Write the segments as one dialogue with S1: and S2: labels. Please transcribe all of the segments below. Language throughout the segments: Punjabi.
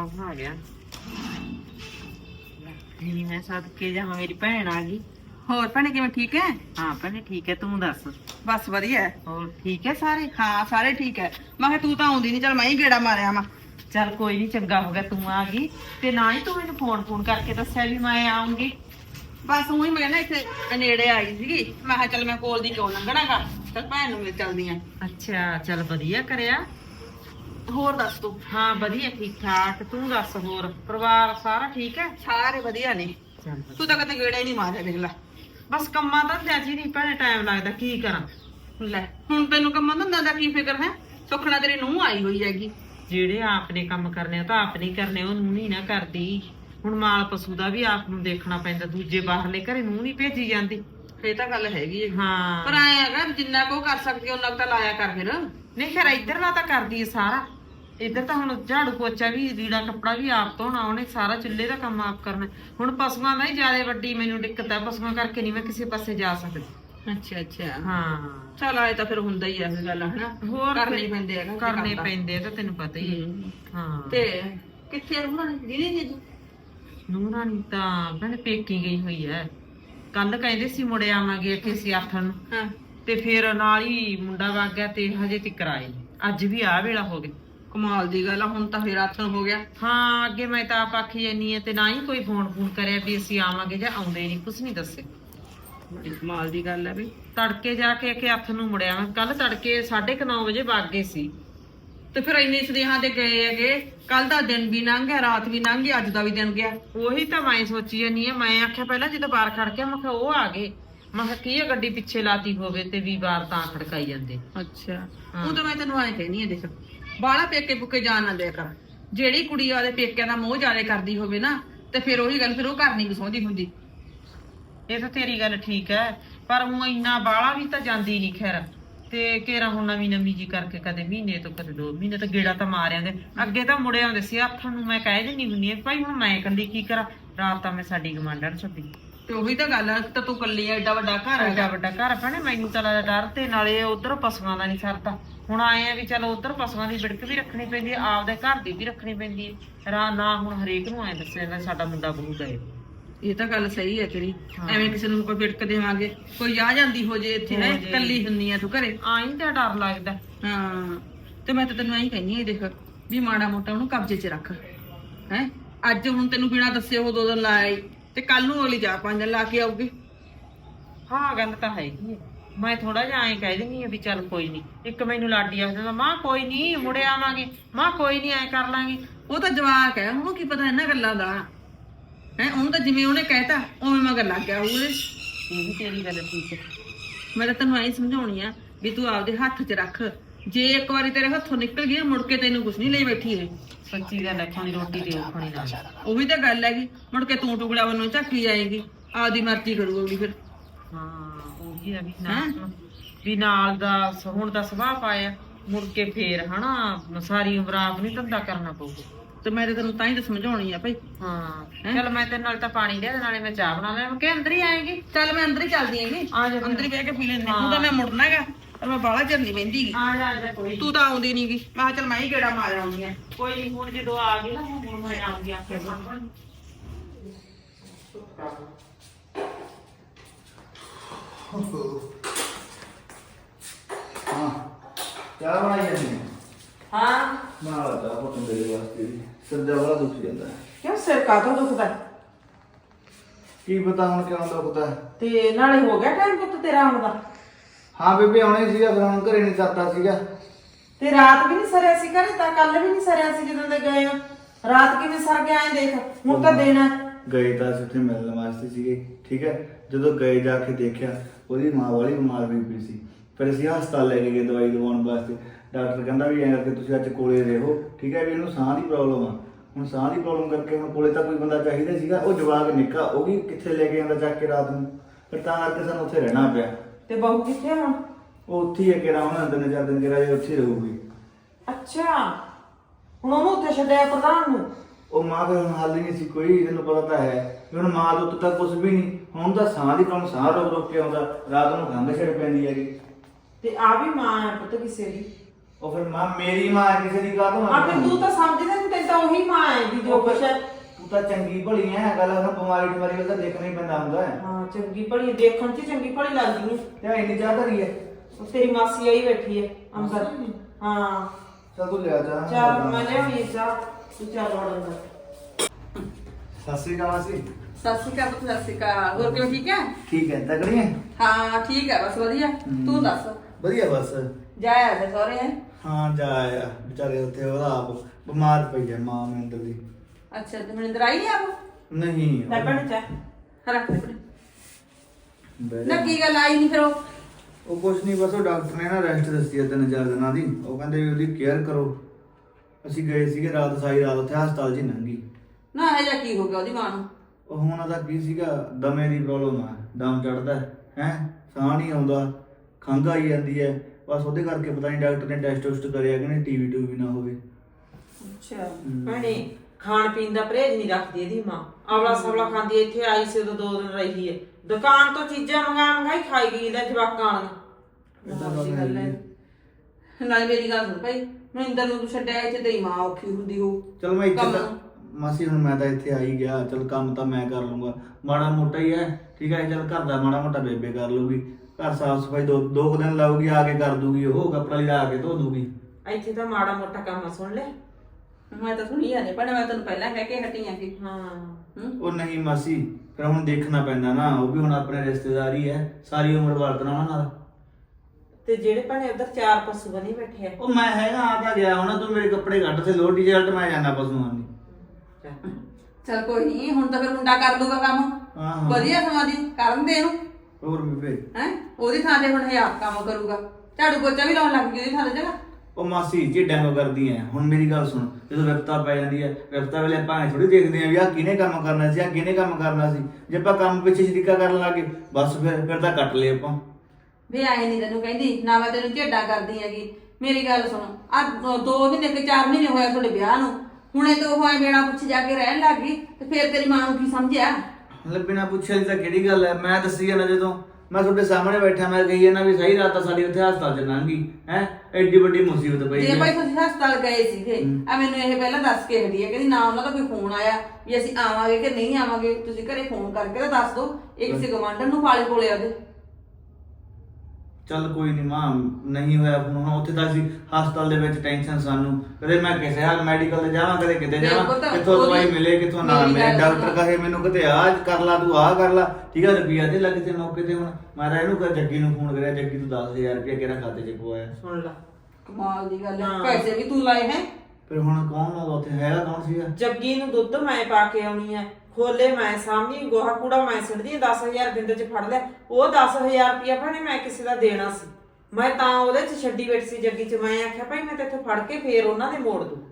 S1: ਕੌਣ ਆ ਗਿਆ ਨਹੀਂ ਮੈਂ ਸਦਕੇ ਜਾ ਮੇਰੀ ਭੈਣ ਆ ਗਈ।
S2: ਹੋਰ ਭੈਣੇ ਕਿਵੇਂ ਠੀਕ ਹੈ
S1: ਹਾਂ ਭੈਣੇ ਠੀਕ ਹੈ ਤੂੰ ਦੱਸ?
S2: ਬਸ ਵਧੀਆ। ਹੈ
S1: ਹੋਰ ਠੀਕ ਹੈ ਸਾਰੇ?
S2: ਹਾਂ ਸਾਰੇ ਠੀਕ ਹੈ ਮੈਂ ਕਿਹਾ ਤੂੰ ਤਾਂ ਆਉਂਦੀ ਨਹੀਂ ਚਲ ਮੈਂ ਹੀ ਗੇੜਾ ਮਾਰਿਆ ਵਾ।
S1: ਚੱਲ ਕੋਈ ਨਹੀਂ ਚੰਗਾ ਹੋ ਗਿਆ ਤੂੰ ਆ ਗਈ। ਤੇ ਨਾ ਹੀ ਤੂੰ ਮੈਨੂੰ ਫੋਨ ਫੋਨ ਕਰਕੇ ਦੱਸਿਆ ਵੀ ਮੈਂ ਆਉਂਗੀ।
S2: ਬਸ ਉਹੀ ਮੈਂ ਨਾ ਇੱਥੇ ਨੇੜੇ ਆਈ ਸੀਗੀ। ਮੈਂ ਕਿਹਾ ਚੱਲ ਮੈਂ ਕੋਲ ਦੀ ਕਿਉਂ ਲੰਘਣਾਗਾ? ਚੱਲ ਭੈਣ ਨੂੰ ਮਿਲ ਚੱਲਦੀ ਆ।
S1: ਅੱਛਾ ਚੱਲ ਵਧੀਆ ਕਰਿਆ।
S2: ਹੋਰ ਦੱਸ ਤੂੰ?
S1: ਹਾਂ ਵਧੀਆ ਠੀਕ ਠਾਕ ਤੂੰ ਦੱਸ ਹੋਰ? ਪਰਿਵਾਰ ਸਾਰਾ ਠੀਕ ਹੈ?
S2: ਸਾਰੇ ਵਧੀਆ ਨੇ।
S1: ਚੱਲ
S2: ਤੂੰ ਤਾਂ ਕਦੇ ਗੇੜਾ ਹੀ ਨਹੀਂ ਮਾਰਿਆ ਦੇਖ ਲੈ।
S1: ਬਸ ਕੰਮਾਂ ਦਾ ਜਾਜੀ ਨਹੀਂ ਭੈਣੇ ਟਾਈਮ ਲੱਗਦਾ ਕੀ ਕਰਾਂ?
S2: ਲੈ ਹੁਣ ਤੈਨੂੰ ਕੰਮਾਂ ਧੰਦਾ ਦਾ ਕੀ ਫਿਕਰ ਹੈ? ਸੁਖਣਾ ਤੇਰੀ ਨੂੰਹ ਆਈ ਹੋਈ ਹੈਗੀ।
S1: ਜਿਹੜੇ ਆਪਨੇ ਕੰਮ ਕਰਨੇ ਆ ਤਾਂ ਆਪ ਨਹੀਂ ਕਰਨੇ ਉਹ ਨੂੰ ਨਹੀਂ ਨਾ ਕਰਦੀ। ਹੁਣ ਮਾਲ ਪਸ਼ੂ ਦਾ ਵੀ ਆਪ ਨੂੰ ਦੇਖਣਾ ਪੈਂਦਾ ਦੂਜੇ ਬਾਹਰਲੇ ਘਰੇ ਨੂੰ ਨਹੀਂ ਭੇਜੀ ਜਾਂਦੀ।
S2: ਇਹ ਤਾਂ ਗੱਲ ਹੈਗੀ ਹੈ।
S1: ਹਾਂ।
S2: ਪਰ ਐ ਹੈਗਾ ਜਿੰਨਾ ਕੋ ਕਰ ਸਕਦੀ ਉਹਨਾਂ ਕੁ ਤਾਂ ਲਾਇਆ ਕਰ ਫਿਰ।
S1: ਨਹੀਂ ਫਿਰ ਇੱਧਰਲਾ ਤਾਂ ਕਰਦੀ ਹੈ ਸਾਰਾ। ਇੱਧਰ ਤਾਂ ਹੁਣ ਝਾੜੂ ਪੋਚਾ ਵੀ ਲੀੜਾ ਕੱਪੜਾ ਵੀ ਆਪ ਧੋਣਾ ਉਹਨੇ ਸਾਰਾ ਚੁੱਲ੍ਹੇ ਦਾ ਕੰਮ ਆਪ ਕਰਨਾ। ਹੁਣ ਪਸ਼ੂਆਂ ਦਾ ਹੀ ਜ਼ਿਆਦਾ ਵੱਡੀ ਮੈਨੂੰ ਦਿੱਕਤ ਹੈ ਪਸ਼ੂਆਂ ਕਰਕੇ ਨਹੀਂ ਮੈਂ ਕਿਸੇ ਪਾਸੇ ਜਾ ਸਕਦੀ।
S2: ਅੱਛਾ ਅੱਛਾ।
S1: ਹਾਂ।
S2: ਚਲ ਆਏ ਤਾਂ ਫਿਰ ਹੁੰਦਾ ਹੀ ਆ ਇਹ ਗੱਲ ਹਨਾ?
S1: ਹੋਰ
S2: ਕਰਨੇ
S1: ਫਿਰ
S2: ਪੈਂਦੇ ਹੈਗਾ
S1: ਕਰਨੇ ਪੈਂਦੇ ਆ ਤਾਂ ਤੈਨੂੰ ਪਤਾ ਹੀ ਹੈ
S2: ਹੂੰ।
S1: ਹਾਂ।
S2: ਤੇ ਕਿੱਥੇ ਉਹਨਾਂ ਨੇ ਦੀਦੀ ਜੀ
S1: ਨੂੰਹਾਂ ਨੀ ਤਾਂ ਭੈਣੇ ਪੇਕੀ ਗਈ ਹੋਈ ਹੈ ਕੱਲ ਕਹਿੰਦੇ ਸੀ ਮੁੜ ਆਵਾਂਗੇ ਇੱਥੇ ਸੀ ਆਥਣ ਨੂੰ।
S2: ਹਾਂ।
S1: ਤੇ ਫਿਰ ਨਾਲ ਹੀ ਮੁੰਡਾ ਵਗ ਗਿਆ ਤੇ ਹਜੇ ਤੱਕ ਆਏ ਨੀ। ਅੱਜ ਵੀ ਆ ਵੇਲਾ ਹੋ ਗਿਆ।
S2: ਕਮਾਲ ਦੀ ਗੱਲ ਆ ਹੁਣ ਤਾਂ ਫਿਰ ਆਥਣ ਹੋ ਗਿਆ।
S1: ਹਾਂ ਅੱਗੇ ਮੈਂ ਤਾਂ ਆਪ ਆਖੀ ਜਾਨੀ ਆ ਤੇ ਨਾ ਹੀ ਕੋਈ ਫੋਨ ਫੋਨ ਕਰਿਆ ਵੀ ਅਸੀਂ ਆਵਾਂਗੇ ਜਾਂ ਆਉਂਦੇ ਨਹੀਂ ਕੁਛ ਨਹੀਂ ਦੱਸੇ।
S2: ਬੜੀ ਕਮਾਲ ਦੀ ਗੱਲ ਆ ਵੀ।
S1: ਤੜਕੇ ਜਾ ਕੇ ਕਿ ਹੱਥ ਨੂੰ ਮੁੜਿਆ ਮੈਂ ਕੱਲ ਤੜਕੇ 9:30 ਵਜੇ ਵਗ ਗਏ ਸੀ।
S2: ਤੇ ਫਿਰ ਇੰਨੇ ਸਦੇਹਾਂ ਦੇ ਗਏ ਹੈਗੇ ਕੱਲ ਦਾ ਦਿਨ ਵੀ ਲੰਘ ਗਿਆ ਰਾਤ ਵੀ ਲੰਘ ਗਈ ਅੱਜ ਦਾ ਵੀ ਦਿਨ ਗਿਆ।
S1: ਉਹੀ ਤਾਂ ਮੈਂ ਸੋਚੀ ਜਾਨੀ ਆ ਮੈਂ ਆਖਿਆ ਪਹਿਲਾਂ ਜਦੋਂ ਬਾਹਰ ਖੜ ਕੇ ਮੈਂ ਕਿਹਾ ਉਹ ਆ ਗਏ। ਮੈਂ ਕਿਹਾ ਕੀ ਆ ਗੱਡੀ ਪਿੱਛੇ ਲਾਤੀ ਹੋਵੇ ਤੇ ਵੀ ਬਾਰ ਤਾਂ ਖੜਕਾਈ ਜਾਂਦੇ।
S2: ਅੱਛਾ। ਉਹ ਤਾਂ ਮੈਂ ਤੈਨੂੰ ਐਂ ਕਹਿਨੀ ਆ ਦੇਖ ਬਾਹਲਾ ਪੇਕੇ ਪੁੱਕੇ ਜਾਣ ਨਾ ਦਿਆ ਕਰ। ਜਿਹੜੀ ਕੁੜੀ ਵਾਲੇ ਪੇਕਿਆਂ ਦਾ ਮੋਹ ਜ਼ਿਆਦਾ ਕਰਦੀ ਹੋਵੇ ਨਾ, ਤੇ ਫਿਰ ਉਹੀ ਗੱਲ, ਫਿਰ ਉਹ ਘਰ ਨਹੀਂ ਵਸਾਉਂਦੀ ਹੁੰਦੀ।
S1: ਇਹ ਤਾਂ ਤੇਰੀ ਗੱਲ ਠੀਕ ਹੈ, ਪਰ ਉਹ ਇੰਨਾ ਬਾਲਾ ਵੀ ਤਾਂ ਜਾਂਦੀ ਨਹੀਂ ਖੈਰ। ਤੇ ਕੇਰਾ ਹੁਣ ਨਵੀਂ ਨਵੀਂ ਜੀ ਕਰਕੇ ਕਦੇ ਮਹੀਨੇ ਤੋਂ ਕਦੇ ਦੋ ਮਹੀਨੇ ਤੋਂ ਗੇੜਾ ਤਾਂ ਮਾਰ ਆਂਦੇ ਅੱਗੇ ਤਾਂ ਮੁੜੇ ਆਉਂਦੇ ਸੀ ਹੱਥਾਂ ਨੂੰ ਮੈਂ ਕਹਿ ਦਿੰਦੀ ਹੁੰਦੀ ਆ ਭਾਈ ਹੁਣ ਮੈਂ ਇਕੱਲੀ ਕੀ ਕਰਾਂ? ਰਾਤ ਤਾਂ ਮੈਂ ਸਾਡੀ ਗਵਾਂਢਣ ਛੱਡੀ।
S2: ਤੇ ਉਹੀ ਤਾਂ ਗੱਲ ਆ ਤਾਂ ਤੂੰ ਕੱਲੀ ਆ ਏਡਾ ਵੱਡਾ ਘਰ
S1: ਐਡਾ
S2: ਹੈਗਾ
S1: ਵੱਡਾ ਘਰ ਪੈਣੇ ਮੈਨੂੰ ਤਾਂ ਲੱਗਦਾ ਡਰ ਤੇ ਨਾਲੇ ਉਧਰ ਪਸ਼ੂਆਂ ਦਾ ਨਹੀਂ ਸਰਦਾ। ਹੁਣ ਆਏ ਆ ਵੀ ਚਲੋ ਉਧਰ ਪਸ਼ੂਆਂ ਦੀ ਵਿੜਕ ਵੀ ਰੱਖਣੀ ਪੈਂਦੀ ਹੈ ਆਪਦੇ ਘਰ ਦੀ ਵੀ ਰੱਖਣੀ ਪੈਂਦੀ ਹੈ ਰਾ ਨਾ ਹੁਣ ਹਰੇਕ ਨੂੰ ਐ ਦੱਸਿਆ ਜਾਂਦਾ ਸਾਡਾ ਮੁੰਡਾ ਬਹੂ ਗਏ
S2: ਇਹ। ਤਾਂ ਗੱਲ ਸਹੀ ਹੈ ਤੇਰੀ
S1: ਹਾਂ।
S2: ਐਵੇਂ ਕਿਸੇ ਨੂੰ ਕੋਈ ਵਿੜਕ ਦੇਵਾਂਗੇ ਕੋਈ ਆ ਜਾਂਦੀ ਹੋ ਜੇ ਇੱਥੇ ਹੈ
S1: ਹੋ ਜੇ।
S2: ਕੱਲੀ ਹੁੰਨੀ ਆ ਤੂੰ ਘਰੇ।
S1: ਆਈ ਤਾਂ ਡਰ ਲੱਗਦਾ।
S2: ਹਾਂ ਤੇ ਮੈਂ ਤਾਂ ਤੈਨੂੰ ਐਂ ਕਹਿੰਨੀ ਆ ਦੇਖ ਵੀ ਮਾੜਾ ਮੋਟਾ ਉਹਨੂੰ ਕਬਜ਼ੇ 'ਚ ਰੱਖ ਹੈ। ਅੱਜ ਹੁਣ ਤੈਨੂੰ ਬਿਨਾ ਦੱਸੇ ਉਹ ਦੋ ਦਿਨ ਲਾਇਆ ਈ, ਤੇ ਕੱਲ ਨੂੰ ਅਗਲੀ ਚਾਰ ਪੰਜ ਦਿਨ ਲਾ ਕੇ ਆਊਗੀ।
S1: ਹਾਂ ਗੱਲ ਤਾਂ ਹੈਗੀ ਹੈ ਮੈਂ ਥੋੜਾ ਜਿਹਾ ਐਂ ਕਹਿ ਦਿੰਦੀ ਆ ਵੀ ਚੱਲ ਕੋਈ ਨਹੀਂ ਇੱਕ ਮੈਨੂੰ ਲਾਡੀ ਆਖ ਦਿੰਦਾ ਮਾਂ ਕੋਈ ਨਹੀਂ ਮੁੜੇ ਆਵਾਂਗੇ ਮਾਂ ਕੋਈ ਨਹੀਂ ਐਂ ਕਰ ਲਾਂਗੇ।
S2: ਉਹ ਤਾਂ ਜਵਾਕ ਹੈ ਉਹਨੂੰ ਕੀ ਪਤਾ ਇਹਨਾਂ ਗੱਲਾਂ ਦਾ। ਹੈ ਉਹਨੂੰ ਤਾਂ ਜਿਵੇਂ ਉਹਨੇ ਕਹਿਤਾ ਉਵੇਂ ਮਗਰ ਲੱਗ ਗਿਆ ਉਹਦੇ
S1: ਇਹ ਵੀ ਤੇਰੀ ਗੱਲ ਠੀਕ ਹੈ।
S2: ਮੈਂ ਤਾਂ ਤੈਨੂੰ ਐਂ ਸਮਝਾਉਣੀ ਆ ਵੀ ਤੂੰ ਆਪਦੇ ਹੱਥ 'ਚ ਰੱਖ। ਜੇ ਇੱਕ ਵਾਰੀ ਤੇਰੇ ਹੱਥੋਂ ਨਿਕਲ ਗਈ ਨਾ, ਮੁੜ ਕੇ ਤੈਨੂੰ ਕੁਝ ਨਹੀਂ ਲਈ ਬੈਠੀ ਇਹ।
S1: ਸੱਚੀ ਗੱਲ ਹੈ ਖਾਣੀ ਰੋਟੀ ਤੇ ਖਾਣੀ ਨਾਲ
S2: ਉਹੀ ਤਾਂ ਗੱਲ ਹੈਗੀ ਮੁੜ ਕੇ ਤੂੰ ਟੁਕੜਾ ਵੱਲੋਂ ਝੱਕੀ ਜਾਏਗੀ ਆਪਦੀ ਮਰਜ਼ੀ ਕਰੂਗੀ ਫਿਰ।
S1: ਹਾਂ ਉਹੀ ਆ ਵੀ ਨਾ ਵੀ ਨਾਲ ਦਾ ਸ- ਹੁਣ ਦਾ ਸੁਭਾਅ ਪਾਇਆ ਮੁੜ ਕੇ ਫੇਰ ਹਨਾ ਸਾਰੀ ਉਮਰ ਆਪ ਨਹੀਂ ਧੰਦਾ ਕਰਨਾ ਪਊਗਾ।
S2: ਤੇ ਮੈਂ ਤਾਂ ਤੈਨੂੰ ਤਾਂ ਹੀ ਤਾਂ ਸਮਝਾਉਣੀ ਆ ਭਾਈ।
S1: ਹਾਂ ਚਲ ਮੈਂ ਤੇਰੇ ਨਾਲ ਤਾਂ ਪਾਣੀ ਦੇ ਨਾਲੇ ਮੈਂ ਚਾਹ ਬਣਾ ਲਿਆ ਮੈਂ ਕਿ ਅੰਦਰ ਹੀ ਆਏਗੀ।
S2: ਚੱਲ ਮੈਂ ਅੰਦਰ ਹੀ ਚੱਲਦੀ ਆਂਗੀ
S1: ਆ ਜਾ
S2: ਅੰਦਰ ਹੀ ਬਹਿ ਕੇ ਪੀ ਲੈਂਦੇ ਤੂੰ ਤਾਂ ਮੈਂ ਮੁੜਨਾ ਹੈਗਾ। ਪਰ ਮੈਂ ਬਾਹਲਾ ਚਿਰ ਨਹੀਂ ਬਹਿੰਦੀ
S1: ਆ ਜਾ ਆ ਜਾ ਕੋਈ।
S2: ਤੂੰ ਤਾਂ ਆਉਂਦੀ ਨਹੀਂਗੀ ਮੈਂ ਕਿਹਾ ਚੱਲ ਮੈਂ ਹੀ ਗੇੜਾ ਮਾਰ ਆਉਂਦੀ ਆ।
S1: ਕੋਈ ਨੀ, ਹੁਣ ਜਦੋਂ ਆ ਗਈ ਨਾ ਹੁਣ ਮੈਂ ਆਉਂਗੀ ਆਪੇ
S3: ਹਾਂ ਚਾਹ ਬਣਾਈ ਜਾਂਦੀ ਹੈ?
S1: ਹਾਂ।
S3: ਬਣਾ ਲਾ ਚਾਹ ਪੁੱਤ ਮੇਰੇ ਵਾਸਤੇ ਵੀ ਦਾ ਬੜਾ ਦੁੱਖ ਜਾਂਦਾ ਹੈ।
S1: ਕਿਉਂ ਸਿਰ ਕਾਹਤੋਂ ਦੁਖਦਾ
S3: ਕੀ ਪਤਾ ਹੁਣ ਕਿਉਂ ਦੁਖਦਾ ਹੈ?
S1: ਤੇ ਨਾਲੇ ਹੋ ਗਿਆ ਟਾਈਮ ਪੁੱਤ ਤੇਰਾ ਆਉਣ ਦਾ?
S3: ਹਾਂ ਬੇਬੇ ਆਉਣਾ ਸੀਗਾ ਫਿਰ ਹੁਣ ਘਰੇ ਨਹੀਂ ਸਰਦਾ ਸੀਗਾ।
S1: ਤੇ ਰਾਤ ਵੀ ਨਹੀਂ ਸਰਿਆ ਸੀ ਘਰੇ ਤਾਂ ਕੱਲ ਵੀ ਨਹੀਂ ਸਰਿਆ ਸੀ ਜਦੋਂ ਦੇ ਗਏ ਹੋ ਰਾਤ ਕਿਵੇਂ ਸਰ ਗਿਆ ਐਂ ਦੇਖ ਹੁਣ ਤਾਂ ਦੇਣਾ।
S3: ਗਏ ਤਾਂ ਅਸੀਂ ਉੱਥੇ ਮਿਲਣ ਵਾਸਤੇ ਸੀਗੇ ਠੀਕ ਹੈ? ਜਦੋਂ ਗਏ ਜਾ ਕੇ ਦੇਖਿਆ ਉਹਦੀ ਮਾਂ ਵਾਲੀ ਬਿਮਾਰ ਹੋਈ ਪਈ ਸੀ। ਫਿਰ ਅਸੀਂ ਹਸਪਤਾਲ ਲੈ ਕੇ ਗਏ ਦਵਾਈ ਦਵਾਉਣ ਵਾਸਤੇ। ਡਾਕਟਰ ਕਹਿੰਦਾ ਵੀ ਐਂ ਕਰਕੇ ਤੁਸੀਂ ਅੱਜ ਕੋਲੇ ਰਹੋ ਠੀਕ ਹੈ ਵੀ ਇਹਨੂੰ ਸਾਹ ਦੀ ਪ੍ਰੋਬਲਮ ਆ। ਹੁਣ ਸਾਹ ਦੀ ਪ੍ਰੋਬਲਮ ਕਰਕੇ ਹੁਣ ਕੋਲੇ ਤਾਂ ਕੋਈ ਬੰਦਾ ਚਾਹੀਦਾ ਸੀਗਾ ਉਹ ਜਵਾਕ ਨਿੱਕਾ ਉਹ ਵੀ ਕਿੱਥੇ ਲੈ ਕੇ ਆਉਂਦਾ ਚੱਕ ਕੇ ਰਾਤ ਨੂੰ? ਫਿਰ ਤਾਂ ਕਰਕੇ ਸਾਨੂੰ ਉੱਥੇ ਰਹਿਣਾ ਪਿਆ।
S1: ਤੇ ਬਹੂ ਕਿੱਥੇ ਹੁਣ
S3: ਉਹ ਉੱਥੇ ਹੀ ਕਿਹੜਾ ਹੁਣ ਅੰਦਰ ਨੇ ਚਾਰ ਦਿਨ ਕਿਹੜਾ ਜੇ ਉੱਥੇ ਹੀ ਰਹੂਗੀ।
S1: ਅੱਛਾ ਹੁਣ ਉਹਨੂੰ ਉੱਥੇ ਛੱਡਿਆ ਪ੍ਰਧਾਨ ਨੂੰ?
S3: ਉਹ ਮਾਂ ਫਿਰ ਹੁਣ ਹੱਲ ਹੀ ਨਹੀਂ ਸੀ ਕੋਈ ਤੈਨੂੰ ਪਤਾ ਤਾਂ ਹੈ। ਵੀ ਹੁਣ ਮਾਂ ਤੋਂ ਉੱਤੇ ਤਾਂ ਕੁਝ ਵੀ ਨਹੀਂ। ਹੁਣ ਤਾਂ ਸਾਹ ਦੀ ਕੰਮ ਸਾਹ ਰੋਕ ਰੋਕ ਕੇ ਆਉਂਦਾ ਰਾਤ ਨੂੰ ਖੰਘ ਛੜ ਪੈਂਦੀ ਹੈਗੀ।
S1: ਤੇ ਆ ਵੀ ਮਾਂ ਹੈ ਪੁੱਤ ਕਿਸੇ ਦੀ।
S3: ਉਹ ਫਿਰ ਮਾਂ ਮੇਰੀ ਮਾਂ ਕਿਸੇ ਦੀ ਕਾਹਤੋਂ
S1: ਆ ਫਿਰ ਤੂੰ ਤਾਂ ਸਮਝਦਾ ਨਹੀਂ ਤੈਨੂੰ ਤਾਂ ਉਹੀ ਮਾਂ ਹੈ ਵੀ ਜੋ ਕੁਛ ਹੈ।
S3: ਤੂੰ ਤਾਂ ਚੰਗੀ ਭਲੀ ਐ ਗੱਲ ਹੁਣ ਬਿਮਾਰੀ ਬਿਮਾਰੀ ਉਹਦਾ ਦੇਖਣਾ ਹੀ ਪੈਂਦਾ ਹੁੰਦਾ ਹੈ
S1: ਹਾਂ ਚੰਗੀ ਭਲੀ ਦੇਖਣ 'ਚ ਚੰਗੀ ਭਲੀ ਲੱਗਦੀ ਹੈ
S3: ਤੇ ਇੰਨੀ ਚਾਹ ਧਰੀ ਐ।
S1: ਉਹ ਤੇਰੀ ਮਾਸੀ ਆਈ ਬੈਠੀ ਹੈ ਅੰਦਰ ਹਾਂ।
S3: ਚੱਲ ਤੂੰ ਲਿਆ ਜਾ।
S1: ਚੱਲ ਮੈਂ ਲਿਆਉਣੀ ਚਾਹ ਤੂੰ ਚੱਲ ਵੜ ਅੰਦਰ।
S3: ਸਤਿ ਸ੍ਰੀ ਅਕਾਲ ਮਾਸੀ।
S2: ਸਤਿ ਸ਼੍ਰੀ ਅਕਾਲ ਪੁੱਤ, ਸਤਿ ਸ਼੍ਰੀ ਅਕਾਲ। ਹੋਰ ਕਿਵੇਂ ਠੀਕ ਹੈ
S3: ਠੀਕ ਹੈ ਤਗੜੀ ਹੈ
S2: ਹਾਂ ਠੀਕ ਹੈ ਬਸ ਵਧੀਆ। ਤੂੰ ਦੱਸ।
S3: ਵਧੀਆ ਬਸ।
S2: ਜਾਇਆ ਤੇ ਸਹੁਰੇ ਹੈ?
S3: ਹਾਂ ਜਾ ਆਇਆ। ਵਿਚਾਰੇ ਉੱਥੇ ਉਹਦਾ ਆਪ ਬਿਮਾਰ ਪਈ ਹੈ ਮਾਂ ਦੀ।
S2: ਅੱਛਾ ਤੇ ਮਨਿੰਦਰ ਆਈ ਨਹੀਂ ਆਪ?
S3: ਨਹੀਂ
S1: ਲੈ ਭੈਣ ਚਾਹ
S2: ਰੱਖ ਦੇ ਨਾ। ਕੀ ਗੱਲ ਆਈ ਨਹੀਂ ਫਿਰ ਉਹ?
S3: ਉਹ ਕੁਛ ਨਹੀਂ ਬਸ ਉਹ ਡਾਕਟਰ ਨੇ ਨਾ ਰੈਸਟ ਦੱਸੀ ਤਿੰਨ ਚਾਰ ਦਿਨਾਂ ਦੀ। ਉਹ ਕਹਿੰਦੇ ਵੀ ਉਹਦੀ ਕੇਅਰ ਕਰੋ। ਅਸੀਂ ਗਏ ਸੀਗੇ ਰਾਤ ਸਾਰੀ ਰਾਤ ਉੱਥੇ ਹਸਪਤਾਲ 'ਚ ਹੀ ਲੰਘੀ।
S2: ਨਾ ਇਹ ਜਾ ਕੀ ਹੋ ਗਿਆ ਉਹਦੀ ਮਾਂ ਨੂੰ?
S3: ਉਹ ਹੁਣ ਉਹਦਾ ਕੀ ਸੀਗਾ? ਦਮੇ ਦੀ ਪ੍ਰੋਬਲਮ ਆ। ਦਮ ਚੜਦਾ ਹੈ? ਸਾਹ ਨਹੀਂ ਆਉਂਦਾ। ਖੰਘ ਆਈ ਜਾਂਦੀ ਹੈ। ਬਸ ਉਹਦੇ ਕਰਕੇ ਪਤਾ ਨਹੀਂ ਡਾਕਟਰ ਨੇ ਟੈਸਟ ਟੁਸਟ ਕਰਿਆ ਕਿ ਨਹੀਂ ਟੀਵੀ ਟੂਵੀ ਨਾ ਹੋਵੇ।
S1: ਅੱਛਾ ਭੈਣੇ ਖਾਣ ਪੀਣ ਦਾ ਪਰਹੇਜ਼ ਨਹੀਂ ਰੱਖਦੀ ਇਹਦੀ ਮਾਂ। ਆਵਲਾ ਸਵਲਾ ਖਾਂਦੀ ਹੈ, ਇੱਥੇ ਆਈ ਸੀ ਉਦੋਂ ਦੋ ਦਿਨ ਰਹੀ ਹੈ। ਦੁਕਾਨ ਤੋਂ ਚੀਜ਼ਾਂ ਮੰਗਾ ਮੰਗਾਈ ਖਾਈ ਗਈ ਲੈ ਜਵਾਕਾਂ ਵਾਲੀਆਂ।
S3: ਗੱਲ
S2: ਗੱਲ
S3: ਹੈ।
S2: ਨਾਲੇ ਮੇਰੀ ਗੱਲ ਸੁਣ ਭਾਈ ਮਨਿੰਦਰ ਨੂੰ ਤੂੰ ਛੱਡਿਆ ਇੱਥੇ ਤੇਰੀ ਮਾਂ ਔਖੀ ਹੁੰਦੀ ਹੋ
S3: ਚਲ ਮੈਂ ਇੱਥੇ
S2: ਕੰਮ
S3: ਤਾਂ
S2: ਨੂੰ।
S3: ਮਾਸੀ ਹੁਣ ਮੈਂ ਤਾਂ ਇੱਥੇ ਆ ਹੀ ਗਿਆ। ਚਲ ਕੰਮ ਤਾਂ ਮੈਂ ਕਰ ਲੂੰਗਾ ਮਾੜਾ ਮੋਟਾ ਹੀ ਹੈ। ਠੀਕ ਹੈ ਚਲ ਘਰ ਦਾ ਮਾੜਾ ਮੋਟਾ ਬੇਬੇ ਕਰ ਲੂਗੀ ਘਰ ਸਾਫ਼ ਸਫ਼ਾਈ ਦੋ ਦੋ ਕੁ ਦਿਨ ਲਾਊਗੀ ਆ ਕੇ ਕਰ ਦੂਗੀ ਉਹ ਕੱਪੜਾ ਲਿਆ ਕੇ ਧੋ ਦੂਗੀ
S1: ਇੱਥੇ ਤਾਂ ਮਾੜਾ ਮੋਟਾ ਕੰਮ ਆ, ਸੁਣ ਲੈ।
S2: ਮੈਂ ਤਾਂ ਸੁਣੀ ਜਾਂਦੇ ਪਰ ਮੈਂ ਤੈਨੂੰ ਪਹਿਲਾਂ ਕਹਿ ਕੇ ਹਟੀ ਆਂ ਕਿ
S1: ਹਾਂ।
S2: ਹੂੰ?
S3: ਉਹ ਨਹੀਂ ਮਾਸੀ ਫਿਰ ਹੁਣ ਦੇਖਣਾ ਪੈਂਦਾ ਨਾ ਉਹ ਵੀ ਹੁਣ ਆਪਣੇ ਰਿਸ਼ਤੇਦਾਰ ਹੀ ਹੈ ਸਾਰੀ ਉਮਰ ਵਰਤਣਾ ਉਹਨਾਂ ਨਾਲ
S1: ਤੇ ਜਿਹੜੇ ਭੈਣੇ ਉਧਰ ਚਾਰ ਪਸ਼ੂ ਬਣੀ ਬੈਠੇ ਆ।
S3: ਉਹ ਮੈਂ ਹੈਗਾ ਆ ਤਾਂ ਗਿਆ ਹੁਣ ਤੂੰ ਮੇਰੇ ਕੱਪੜੇ ਕੱਢ ਤੇ ਲੋਟੀ ਜਲਟ ਮੈਂ ਜਾਣਾ ਪਸ਼ੂਆਂ ਦੀ।
S1: ਚੱਲ।
S2: ਚਲ ਕੋਈ ਨਹੀਂ ਹੁਣ ਤਾਂ ਫਿਰ ਮੁੰਡਾ ਕਰ ਲੂਗਾ ਕੰਮ।
S3: ਹਾਂ ਹਾਂ
S2: ਵਧੀਆ ਸਮਾਂ ਦੀ ਕਰਨ ਦੇ ਇਹਨੂੰ।
S3: ਹੋਰ ਬੇਬੇ?
S2: ਹੈ? ਉਹਦੀ ਥਾਂ ਤੇ ਹੁਣ ਇਹ ਆਪ ਕੰਮ ਕਰੂਗਾ। ਝਾੜੂ ਪੋਚਾ ਵੀ ਲਾਉਣ ਲੱਗ ਗਈ ਉਹਦੀ ਥਾਂ ਤੇ ਜਗਾ
S3: ਉਹ ਮਾਸੀ ਜੀ ਡੈਮੋ ਕਰਦੀ ਐ। ਹੁਣ ਮੇਰੀ ਗੱਲ ਸੁਣ ਜਦੋਂ ਵਿਪਤਾ ਪੈ ਜਾਂਦੀ ਐ ਵਿਪਤਾ ਵੇਲੇ ਆਪਾਂ ਥੋੜੀ ਦੇਖਦੇ ਆਂ ਵੀ ਆ ਕਿਹਨੇ ਕੰਮ ਕਰਨਾ ਸੀ ਆ ਕਿਹਨੇ ਕੰਮ ਕਰਨਾ ਸੀ। ਜੇ ਆਪਾਂ ਕੰਮ ਪਿੱਛੇ ਸ਼ਰੀਕਾ ਕਰਨ ਲੱਗੇ ਬਸ ਫਿਰ ਫਿਰ ਤਾਂ ਕੱਟ ਲਏ ਆਪਾਂ।
S2: ਵੀ ਆਏ ਨਹੀਂ ਤੈਨੂੰ ਕਹਿੰਦੀ ਨਾ ਮੈਂ ਤੈਨੂੰ ਝੇਡਾ ਕਰਦੀ ਹੈਗੀ। ਮੇਰੀ ਗੱਲ ਸੁਣ ਆ ਦੋ ਮਹੀਨੇ ਕਿ ਚਾਰ ਮਹੀਨੇ ਹੋਇਆ ਤੁਹਾਡੇ ਵਿਆਹ ਨੂੰ। ਹੁਣੇ ਤੋਂ ਉਹ ਐ ਮੇਰਾ ਪੁੱਛ ਜਾ ਕੇ ਰਹਿਣ ਲੱਗ ਗਈ ਤੇ ਫਿਰ ਤੇਰੀ ਮਾਂ ਨੂੰ ਕੀ ਸਮਝਿਆ?
S3: ਮਤਲਬ ਬਿਨਾ ਪੁੱਛੇ ਤਾਂ ਕਿਹੜੀ ਗੱਲ ਐ? ਮੈਂ ਦੱਸੀ ਜਾਣਾ ਜਦੋਂ। ਮੈਂ ਤੁਹਾਡੇ ਸਾਹਮਣੇ ਬੈਠਾ ਮੈਂ ਕਹੀ ਨਾ ਵੀ ਸਹੀ ਰਾਤ ਤਾਂ ਸਾਡੀ ਉੱਥੇ ਹਸਪਤਾਲ ਚ ਲੰਘ ਗਈ ਹੈ? ਐਡੀ ਵੱਡੀ ਮੁਸੀਬਤ ਪਈ
S2: ਜੇ। ਭਾਈ ਤੁਸੀਂ ਹਸਪਤਾਲ ਗਏ ਸੀਗੇ ਆ ਮੈਨੂੰ ਇਹ ਪਹਿਲਾਂ ਦੱਸ ਕੇ ਹਟੀ ਹੈ ਕਹਿੰਦੀ ਨਾ ਉਹਨਾਂ ਦਾ ਕੋਈ ਫੋਨ ਆਇਆ ਵੀ ਅਸੀਂ ਆਵਾਂਗੇ ਕਿ ਨਹੀਂ ਆਵਾਂਗੇ ਤੁਸੀਂ ਘਰੇ ਫੋਨ ਕਰਕੇ ਤਾਂ ਦੱਸ ਦਿਓ ਇਹ ਕਿਸੇ ਗਵਾਂਢਣ ਨੂੰ ਫਾਲੇ ਕੋਲੇ ਆਦੇ
S3: ਚੱਲ ਕੋਈ ਨਹੀਂ ਮਾਂ ਨਹੀਂ ਹੋਇਆ ਹੁਣ ਉੱਥੇ ਤਾਂ ਅਸੀਂ ਹਸਪਤਾਲ ਦੇ ਵਿੱਚ ਟੈਨਸ਼ਨ ਸਾਨੂੰ। ਕਦੇ ਮੈਂ ਕਿਸੇ ਹਾਲ ਮੈਡੀਕਲ ਤੇ ਜਾਵਾਂ ਕਦੇ ਕਿਤੇ ਜਾਵਾਂ
S2: ਤਾਂ
S3: ਕਿੱਥੋਂ
S2: ਉਹਦੀ-
S3: ਦਵਾਈ ਮਿਲੇ ਕਿੱਥੋਂ ਨਾ
S2: ਮੇਰੀ
S3: ਮਿਲੇ।
S2: ਗੱਲ
S3: ਡਾਕਟਰ
S2: ਸੁਣੋ।
S3: ਕਹੇ ਮੈਨੂੰ ਕਿਤੇ ਆਹ ਕਰ ਲਾ ਤੂੰ ਆਹ ਕਰ ਲਾ। ਠੀਕ ਹੈ ਰੁਪਈਆ ਦੇ ਲੱਗ ਤੇ ਮੌਕੇ ਤੇ ਹੁਣ। ਮੈਂ ਤਾਂ ਇਹਨੂੰ ਕਹ ਜੱਗੀ ਨੂੰ ਫੋਨ ਕਰਿਆ ਜੱਗੀ ਤੂੰ 10000 ਰੁਪਏ ਕਿਹੜਾ ਖਾਤੇ 'ਚ ਪਵਾਇਆ।
S1: ਸੁਣ ਲਾ।
S2: ਕਮਾਲ ਦੀ ਗੱਲ ਹੈ।
S1: ਹਾਂ।
S2: ਪੈਸੇ ਵੀ ਤੂੰ ਲਾਏ ਹੈ।
S3: ਫਿਰ ਹੁਣ ਕੌਣ ਹੋਗਾ ਉੱਥੇ ਹੈਗਾ ਕੌਣ ਸੀਗਾ?
S1: ਜੱਗੀ ਨੂੰ ਦੁੱਧ ਮੈਂ ਪਾ ਕੇ ਆਉਣੀ ਆ ਖੋਲੇ ਮੈਂ ਸਾਹਮਣੇ ਗੋਹਾ ਕੂੜਾ ਮੈਂ ਸਿੱਟਦੀ ਆ 10000 ਬਿੰਦ ਚ ਫੜ ਲਿਆ ਉਹ 10000 ਰੁਪਇਆ ਭਾਣੇ ਮੈਂ ਕਿਸੇ ਦਾ ਦੇਣਾ ਸੀ। ਮੈਂ ਤਾਂ ਉਹਦੇ ਚ ਛੱਡੀ ਬੈਠੀ ਸੀ ਜੱਗੀ ਚ। ਮੈਂ ਆਖਿਆ ਭਾਈ ਮੈਂ ਤੇਥੋਂ ਫੜ ਕੇ ਫੇਰ ਉਹਨਾਂ ਦੇ ਮੋੜ ਦੂੰ।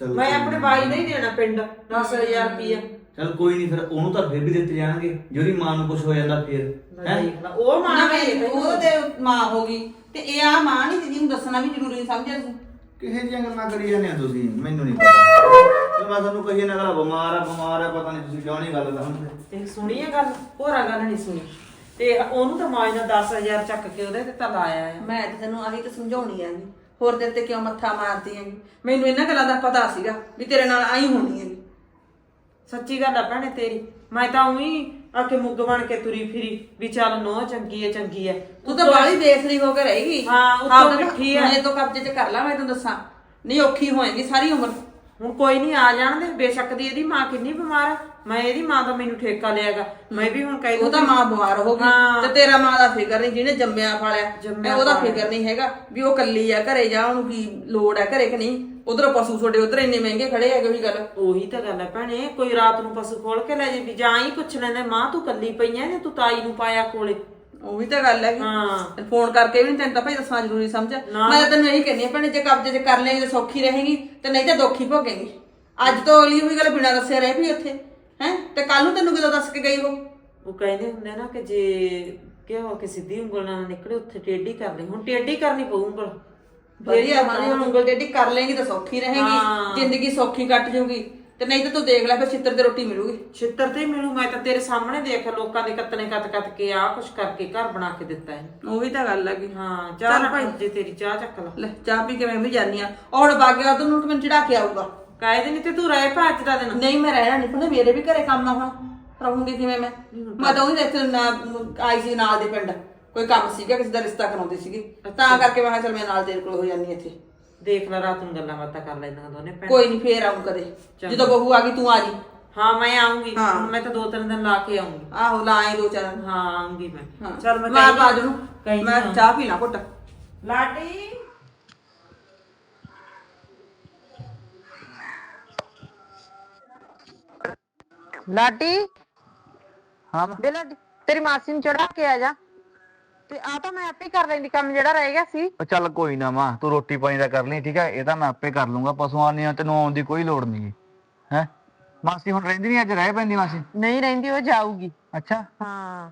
S3: ਚਲੋ
S1: ਮੈਂ ਆਪਣੇ
S3: ਨੀ।
S1: ਬਾਈ ਦਾ ਹੀ ਦੇਣਾ ਪਿੰਡ 10000 ਰੁਪਇਆ।
S3: ਚੱਲ ਕੋਈ ਨਹੀਂ ਫਿਰ ਉਹਨੂੰ ਤਾਂ ਫਿਰ ਵੀ ਦਿੱਤੇ ਜਾਣਗੇ। ਜਿਹੜੀ ਮਾਂ ਨੂੰ ਕੁਝ ਹੋ ਜਾਂਦਾ ਫਿਰ। ਹੈ?
S1: ਦੇਖ ਲਾ ਉਹ ਮਾਂ
S2: ਨਾ
S1: ਨੇ
S2: ਮੈਂ ਉਹ ਤੇ ਮਾਂ ਹੋ ਗਈ। ਤੇ ਇਹ ਆ ਮਾਂ ਨਹੀਂ ਜਿਹਨੂੰ ਦੱਸਣਾ ਵੀ ਜ਼ਰੂਰੀ ਨਹੀਂ ਸਮਝਿਆ ਤੂੰ।
S3: ਕਿਹੇ ਜਿਹੀਆਂ ਗੱਲਾਂ ਕਰੀ ਜਾਂਦੇ ਆ ਤੁਸੀਂ? ਮੈਨੂੰ ਨਹੀਂ ਪਤਾ। ਜੇ ਮੈਂ ਤੁਹਾਨੂੰ ਕਹੀ ਨਾ ਗੱਲ ਬਿਮਾਰ ਆ ਬਿਮਾਰ ਆ ਪਤਾ ਨਹੀਂ ਤੁਸੀਂ ਕਿਉਂ ਨਹੀਂ ਗੱਲ ਸਮਝਦੇ
S1: ਤੇ ਸੁਣੀ ਇਹ ਗੱਲ ਹੋਰਾ ਗੱਲ ਨਹੀਂ ਸੁਣੀ। ਤੇ ਉਹਨੂੰ ਤਾਂ ਮਾਂ ਨੇ 10000 ਚੱਕ ਕੇ ਉਹਦੇ ਤੇ ਤਾਂ ਲਾਇਆ ਆ।
S2: ਮੈਂ ਤੇ ਤੈਨੂੰ ਆਹੀ ਤਾਂ ਸਮਝਾਉਣੀ ਆ ਵੀ ਹੋਰ ਤੇਰੇ ਤੇ ਕਿਉਂ ਮੱਥਾ ਮਾਰਦੀ ਆਂ ਮੈਨੂੰ ਇਹਨਾਂ ਗੱਲਾਂ ਦਾ ਪਤਾ ਸੀਗਾ ਵੀ ਤੇਰੇ ਨਾਲ ਆਈ ਹੋਣੀ ਹੈ
S1: ਸੱਚੀ ਗੱਲ ਆ ਭੈਣੇ ਤੇਰੀ। ਮੈਂ ਤਾਂ ਉਹੀ ਆਕੇ ਮੁੱਗ ਬਣ ਕੇ ਤੁਰੀ ਫਿਰੀ ਵੀ ਚੱਲ ਨੋ ਚੰਗੀ ਐ ਚੰਗੀ ਐ
S2: ਤੂੰ ਤਾਂ ਬਾਹਲੀ ਬੇਸਰੀ ਹੋ ਕੇ ਰਹੇਗੀ
S1: ਹਾਂ, ਉੱਤੋਂ
S2: ਆਪਦਾ ਨਾ
S1: ਮਿੱਠੀ ਆ।
S2: ਹੁਣੇ ਤੋਂ ਕਬਜ਼ੇ 'ਚ ਕਰ ਲਾ ਮੈਂ ਤੈਨੂੰ ਦੱਸਾਂ। ਨਹੀਂ ਔਖੀ ਹੋਏਗੀ ਸਾਰੀ ਉਮਰ।
S1: ਹੁਣ ਕੋਈ ਨਹੀਂ ਆ ਜਾਣ ਦੇ ਬੇਸ਼ੱਕ ਦੀ ਇਹਦੀ ਮਾਂ ਕਿੰਨੀ ਬਿਮਾਰ ਆ। ਮੈਂ ਇਹਦੀ ਮਾਂ ਦਾ ਮੈਨੂੰ ਠੇਕਾ ਲਿਆਗਾ ਮੈਂ ਵੀ ਹੁਣ ਕਹਿ
S2: ਉਹ ਤਾਂ ਮਾਂ ਬਿਮਾਰ ਹੋ
S1: ਹਾਂ।
S2: ਗਈ ਤੇ ਤੇਰਾ ਮਾਂ ਦਾ ਫਿਕਰ ਨਹੀਂ ਜਿਹਨੇ ਜੰਮਿਆ ਫਾਲਿਆ
S1: ਜੰਮਿਆ
S2: ਇਹ ਉਹਦਾ
S1: ਪਾਲਿਆ।
S2: ਫਿਕਰ ਨਹੀਂ ਹੈਗਾ ਵੀ ਉਹ ਕੱਲੀ ਆ ਘਰੇ ਜਾ ਉਹਨੂੰ ਕੀ ਲੋੜ ਹੈ ਘਰੇ ਕਿ ਨਹੀਂ। ਉਧਰ ਪਸ਼ੂ ਛੋਡੇ ਉਧਰ ਇੰਨੇ ਮਹਿੰਗੇ ਖੜੇ ਹੈਗੇ ਉਹੀ ਗੱਲ।
S1: ਉਹੀ ਤਾਂ ਗੱਲ ਹੈ ਭੈਣੇ ਕੋਈ ਰਾਤ ਨੂੰ ਪਸ਼ੂ ਖੋਲ ਕੇ ਲੈ ਜੇ ਵੀ ਜਾਂ ਹੀ ਪੁੱਛ ਲੈਂਦੇ ਮਾਂ ਤੂੰ ਕੱਲੀ ਪਈ ਐ ਨੇ ਤੂੰ ਤਾਈ ਨੂੰ ਪਾਇਆ ਕੋਲੇ?
S2: ਉਹੀ ਤਾਂ ਗੱਲ ਹੈਗੀ।
S1: ਹਾਂ।
S2: ਫੋਨ ਕਰਕੇ ਵੀ ਨਹੀਂ ਤੈਨੂੰ ਤਾਂ ਭਾਈ ਦੱਸਣਾ ਜ਼ਰੂਰੀ ਸਮਝ। ਮੈਂ ਤਾਂ ਤੈਨੂੰ ਇਹੀ ਕਹਿੰਦੀ ਆ ਭੈਣੇ ਜੇ ਕਬਜ਼ੇ 'ਚ ਕਰ ਲਏਗੀ ਤਾਂ ਸੌਖੀ ਰਹੇਗੀ ਤੇ ਨਹੀਂ ਤਾਂ ਦੁੱਖੀ ਭੋਗੇਗੀ। ਅੱਜ ਤੋਂ ਅਗਲੀ ਉਹੀ ਗੱਲ ਬਿਨਾਂ ਦੱਸੇ ਰਹਿ ਵੀ ਉੱਥੇ ਹੈ? ਤੇ ਕੱਲ ਨੂੰ ਤੈਨੂੰ ਕਿਦੋਂ ਦੱਸ ਕੇ ਗਈ ਉਹ?
S1: ਉਹ ਕਹਿੰਦੇ ਹੁੰਦੇ ਨਾ ਕਿ ਜੇ ਕਿਹਾ ਕਿ ਸਿੱਧੀ ਉਂਗਲ ਨਾਲ ਨਿਕਲੇ ਉੱਥੇ ਟੇਢੀ ਕਰ ਲਈ। ਹੁਣ ਟੇਢੀ ਕਰਨੀ ਪਊ ਉਂਗਲ।
S2: ਮਾਰੀ ਹੁਣ ਉਂਗਲ ਟੇਢੀ ਕਰ ਲੇਗੀ ਤਾਂ ਸੌਖੀ ਰਹੇਗੀ।
S1: ਹਾਂ।
S2: ਜ਼ਿੰਦਗੀ ਸੌਖੀ ਕੱਟ ਜਾਊਗੀ ਤੇ ਨਹੀਂ ਤਾਂ ਤੂੰ ਦੇਖ ਲੈ ਫਿਰ ਛਿੱਤਰ ਤੇ ਰੋਟੀ ਮਿਲੂਗੀ।
S1: ਛਿੱਤਰ ਤੇ ਮਿਲੂ ਮੈਂ ਤਾਂ ਤੇਰੇ ਸਾਹਮਣੇ ਦੇਖ ਲੋਕਾਂ ਦੇ ਕੱਤਨੇ ਕੱਤ ਕੱਤ ਕੇ ਆ ਕੁਛ ਕਰਕੇ ਘਰ ਬਣਾ ਕੇ ਦਿੱਤਾ ਹੈ।
S2: ਉਹ ਵੀ ਤਾਂ ਗੱਲ ਹੈਗੀ।
S1: ਹਾਂ ਚਾਹ
S2: ਚੱਲ। ਭਾਈ।
S1: ਜੇ ਤੇਰੀ ਚਾਹ ਚੱਕ ਲਾ।
S2: ਲੈ ਚਾਹ ਪੀ ਕੇ ਮੈਂ ਵੀ ਜਾਨੀ ਆ ਔਰ ਬਾਗਿਆ ਉਧਰ ਨੂੰ ਮੈਨੂੰ ਚੜਾ ਕੇ ਆਊਗਾ।
S1: ਕਾਇਦੇ ਨਹੀਂ ਤੇ ਤੂੰ ਰਹਿ ਭੱਜ ਦਾ ਦਿਨ।
S2: ਨਹੀਂ ਮੈਂ ਰਹਿਣਾ ਨਹੀਂ ਪੁਣੇ ਮੇਰੇ ਵੀ ਘਰੇ ਕੰਮ ਆ ਹੁਣ। ਰਹੂੰਗੀ ਕਿਵੇਂ ਮੈਂ? ਮੈਂ ਤਾਂ ਉਹੀ ਇੱਥੇ ਨਾ ਆਈ ਸੀ ਨਾਲ ਦੇ ਪਿੰਡ। ਕੋਈ ਕੰਮ ਸੀਗਾ ਕਿਸੇ ਦਾ ਰਿਸ਼ਤਾ ਕਰਾਉਂਦੇ ਸੀਗੇ। ਤਾਂ ਕਰਕੇ ਮੈਂ ਕਿਹਾ ਚੱਲ ਮੈਂ ਨਾਲ ਤੇਰੇ ਕੋਲ ਹੋ ਜਾਂਦੀ ਇੱਥੇ।
S1: ਦੇਖ ਲੈ ਰਾਤ ਨੂੰ ਗੱਲਾਂ ਬਾਤਾਂ ਕਰ ਲੈਂਦੀਆਂ ਦੋਨੇ ਭੈਣ।
S2: ਕੋਈ ਨਹੀਂ ਫੇਰ ਆਉਂ ਕਦੇ। ਜਦੋਂ ਬਹੂ ਆ ਗਈ ਤੂੰ ਆ ਜੀ।
S1: ਹਾਂ ਮੈਂ ਆਉਂਗੀ
S2: ਹਾਂ।
S1: ਹੁਣ ਮੈਂ ਤਾਂ ਦੋ ਤਿੰਨ ਦਿਨ ਲਾ ਕੇ ਆਉਂਗੀ
S2: ਆਹੋ ਲਾਏ ਦੋ ਚਾਰ
S1: ਹਾਂ ਆਉਂਗੀ ਮੈਂ।
S2: ਹਾਂ।
S1: ਚੱਲ ਮੈਂ
S2: ਮਾਰ
S1: ਕਹਿੰਦੀ-
S2: ਬਾਜ ਨੂੰ
S1: ਕਹਿੰਦੀ
S2: ਮੈਂ
S1: ਹਾਂ।
S2: ਚਾਹ ਪੀਣਾ ਘੁੱਟ।
S1: ਲਾਡੀ।
S4: ਲਾਡੀ।
S3: ਹਾਂ।
S4: ਦੇ ਲਾਡੀ ਤੇਰੀ ਮਾਸੀ ਨੂੰ ਚੜਾ ਕੇ ਆ ਜਾ। ਤੇ ਆ ਤਾਂ ਮੈਂ ਆਪੇ ਕਰ ਲੈਂਦੀ ਕੰਮ ਜਿਹੜਾ ਰਹਿ ਗਿਆ ਸੀ।
S3: ਉਹ ਚੱਲ ਕੋਈ ਨਾ ਮਾਂ ਤੂੰ ਰੋਟੀ ਪਾਣੀ ਦਾ ਕਰ ਲਈ ਠੀਕ ਹੈ ਇਹ ਤਾਂ ਮੈਂ ਆਪੇ ਕਰ ਲੂੰਗਾ ਪਸ਼ੂਆਂ ਦੀਆਂ ਤੈਨੂੰ ਆਉਣ ਦੀ ਕੋਈ ਲੋੜ ਨਹੀਂ ਹੈ? ਮਾਸੀ ਹੁਣ ਰਹਿੰਦੀ ਨਹੀਂ ਅੱਜ ਰਹਿ ਪੈਂਦੀ ਮਾਸੀ?
S4: ਨਹੀਂ ਰਹਿੰਦੀ ਉਹ ਜਾਊਗੀ।
S3: ਅੱਛਾ?
S4: ਹਾਂ।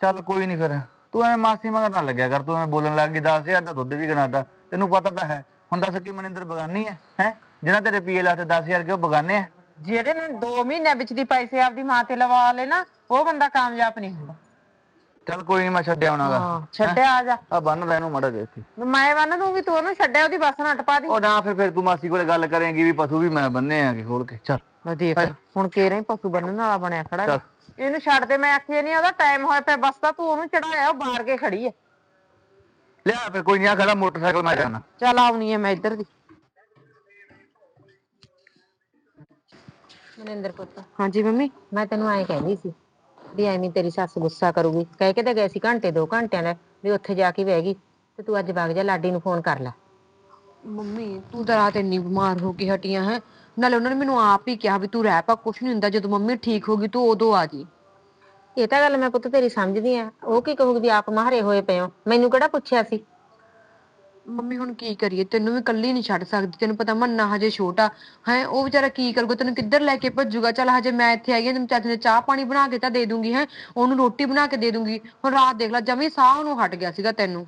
S3: ਚੱਲ ਕੋਈ ਨਹੀਂ ਫਿਰ। ਤੂੰ ਐਵੇਂ ਮਾਸੀ ਮਗਰ ਨਾ ਲੱਗਿਆ ਕਰ ਤੂੰ ਐਵੇਂ ਬੋਲਣ ਲੱਗ ਗਈ 10000 ਦਾ ਦੁੱਧ ਵੀ ਗਨਾਦਾ ਤੈਨੂੰ ਪਤਾ ਤਾਂ ਹੈ ਹੁਣ ਦੱਸ ਕੀ ਮਨਿੰਦਰ ਬਗਾਨੀ ਹੈ ਹੈ? ਜਿਹਨਾਂ ਤੇਰੇ ਪੀਏ ਲਾਤੇ 10000 ਕਿ ਉਹ ਬਗਾਨੇ ਆ?
S4: ਜਿਹੜੇ ਨੇ 2 ਮਹੀਨਿਆਂ ਵਿੱਚ ਦੀ ਪੈਸੇ ਆਪਦੀ ਮਾਂ ਤੇ ਲਵਾ ਲੈ ਨਾ ਉਹ ਬੰਦਾ ਕਾਮਯਾਬ ਨਹੀਂ ਹੁੰਦਾ।
S3: ਚੱਲ ਕੋਈ ਨਹੀਂ ਮੈਂ ਛੱਡਿਆ ਆਉਣਾਗਾ
S4: ਹਾਂ ਛੱਡਿਆ ਆ ਜਾ।
S3: ਆ ਬੰਨ ਲੈ ਇਹਨੂੰ ਮੜਾ ਦੇ ਇੱਥੇ
S4: ਮੈਂ ਬੰਨ ਦੂੰਗੀ ਤੂੰ ਉਹਨੂੰ ਛੱਡਿਆ ਉਹਦੀ ਬੱਸ ਨਾ ਟਪਾ ਦੀ।
S3: ਉਹ ਨਾ ਫਿਰ ਫਿਰ ਤੂੰ ਮਾਸੀ ਕੋਲੇ ਗੱਲ ਕਰੇਂਗੀ ਵੀ ਪਸ਼ੂ ਵੀ ਮੈਂ ਬੰਨੇ ਆ ਕਿ ਖੋਲ ਕੇ। ਚੱਲ।
S4: ਮੈਂ ਦੇਖ ਹੁਣ ਕੇਰੇ ਹੀ ਪਸ਼ੂ ਬੰਨਣ ਵਾਲਾ ਬਣਿਆ ਖੜਾ
S3: ਚੱਲ।
S4: ਇਹਨੂੰ ਛੱਡ ਦੇ ਮੈਂ ਆਖੀ ਨਹੀਂ ਉਹਦਾ ਟਾਈਮ ਹੋਇਆ ਪਿਆ ਬੱਸ ਦਾ ਤੂੰ ਉਹਨੂੰ ਚੜਾਇਆ ਉਹ ਬਾਹਰ ਕੇ ਖੜੀ ਹੈ
S3: ਲਿਆ ਫਿਰ ਕੋਈ ਨਹੀਂ ਆ ਖੜਾ ਮੋਟਰਸਾਈਕਲ ਮੈਂ ਜਾਣਾ।
S4: ਚੱਲ ਆਉਣੀ ਹੈ ਮੈਂ ਇੱਧਰ ਦੀ।
S5: ਮਨਿੰਦਰ ਪੁੱਤ।
S4: ਹਾਂਜੀ ਮੰਮੀ।
S5: ਮੈਂ ਤੈਨੂੰ ਐਂ ਕਹਿੰਦੀ ਸੀ ਵੀ ਐਵੇਂ ਤੇਰੀ ਸੱਸ ਗੁੱਸਾ ਕਰੂਗੀ। ਕਹਿ ਕੇ ਤਾਂ ਗਏ ਸੀ ਘੰਟੇ ਦੋ ਘੰਟਿਆਂ ਦਾ ਵੀ ਉੱਥੇ ਜਾ ਕੇ ਬਹਿ ਗਈ ਤੇ ਤੂੰ ਅੱਜ ਵਗ ਜਾ ਲਾਡੀ ਨੂੰ ਫੋਨ ਕਰ ਲੈ।
S4: ਮੰਮੀ ਤੂੰ ਤਾਂ ਰਾਤ ਇੰਨੀ ਬਿਮਾਰ ਹੋ ਕੇ ਹਟੀਆਂ ਹੈ। ਨਾਲੇ ਉਹਨਾਂ ਨੇ ਮੈਨੂੰ ਆਪ ਹੀ ਕਿਹਾ ਵੀ ਤੂੰ ਰਹਿ ਪਾ ਕੁਛ ਨਹੀਂ ਹੁੰਦਾ ਜਦੋਂ ਮੰਮੀ ਠੀਕ ਹੋ ਗਈ ਤੂੰ ਉਦੋਂ ਆ ਜੀ।
S5: ਇਹ ਤਾਂ ਗੱਲ ਮੈਂ ਪੁੱਤ ਤੇਰੀ ਸਮਝਦੀ ਆ। ਉਹ ਕੀ ਕਹੂਗੀ ਵੀ ਆਪ ਮਾਰੇ ਹੋਏ ਪਏ ਹੋ। ਮੈਨੂੰ ਕਿਹੜਾ ਪੁੱਛਿਆ ਸੀ?
S4: ਮੰਮੀ ਹੁਣ ਕੀ ਕਰੀਏ? ਤੈਨੂੰ ਵੀ ਕੱਲੀ ਨਹੀਂ ਛੱਡ ਸਕਦੀ। ਤੈਨੂੰ ਪਤਾ ਮੰਨਾ ਹਜੇ ਛੋਟਾ। ਹੈ ਉਹ ਵਿਚਾਰਾ ਕੀ ਕਰੂਗਾ? ਤੈਨੂੰ ਕਿੱਧਰ ਲੈ ਕੇ ਭੱਜੂਗਾ? ਚੱਲ ਹਜੇ ਮੈਂ ਇੱਥੇ ਆਈ ਹਾਂ ਤੈਨੂੰ ਚਾਚੀ ਨੇ ਚਾਹ ਪਾਣੀ ਬਣਾ ਕੇ ਤਾਂ ਦੇ ਦੂੰਗੀ ਹੈ। ਉਹਨੂੰ ਰੋਟੀ ਬਣਾ ਕੇ ਦੇ ਦੂੰਗੀ। ਹੁਣ ਰਾਤ ਦੇਖ ਲੈ ਜਮੀ ਸਾਹ ਉਹਨੂੰ ਹਟ ਗਿਆ ਸੀਗਾ ਤੈਨੂੰ।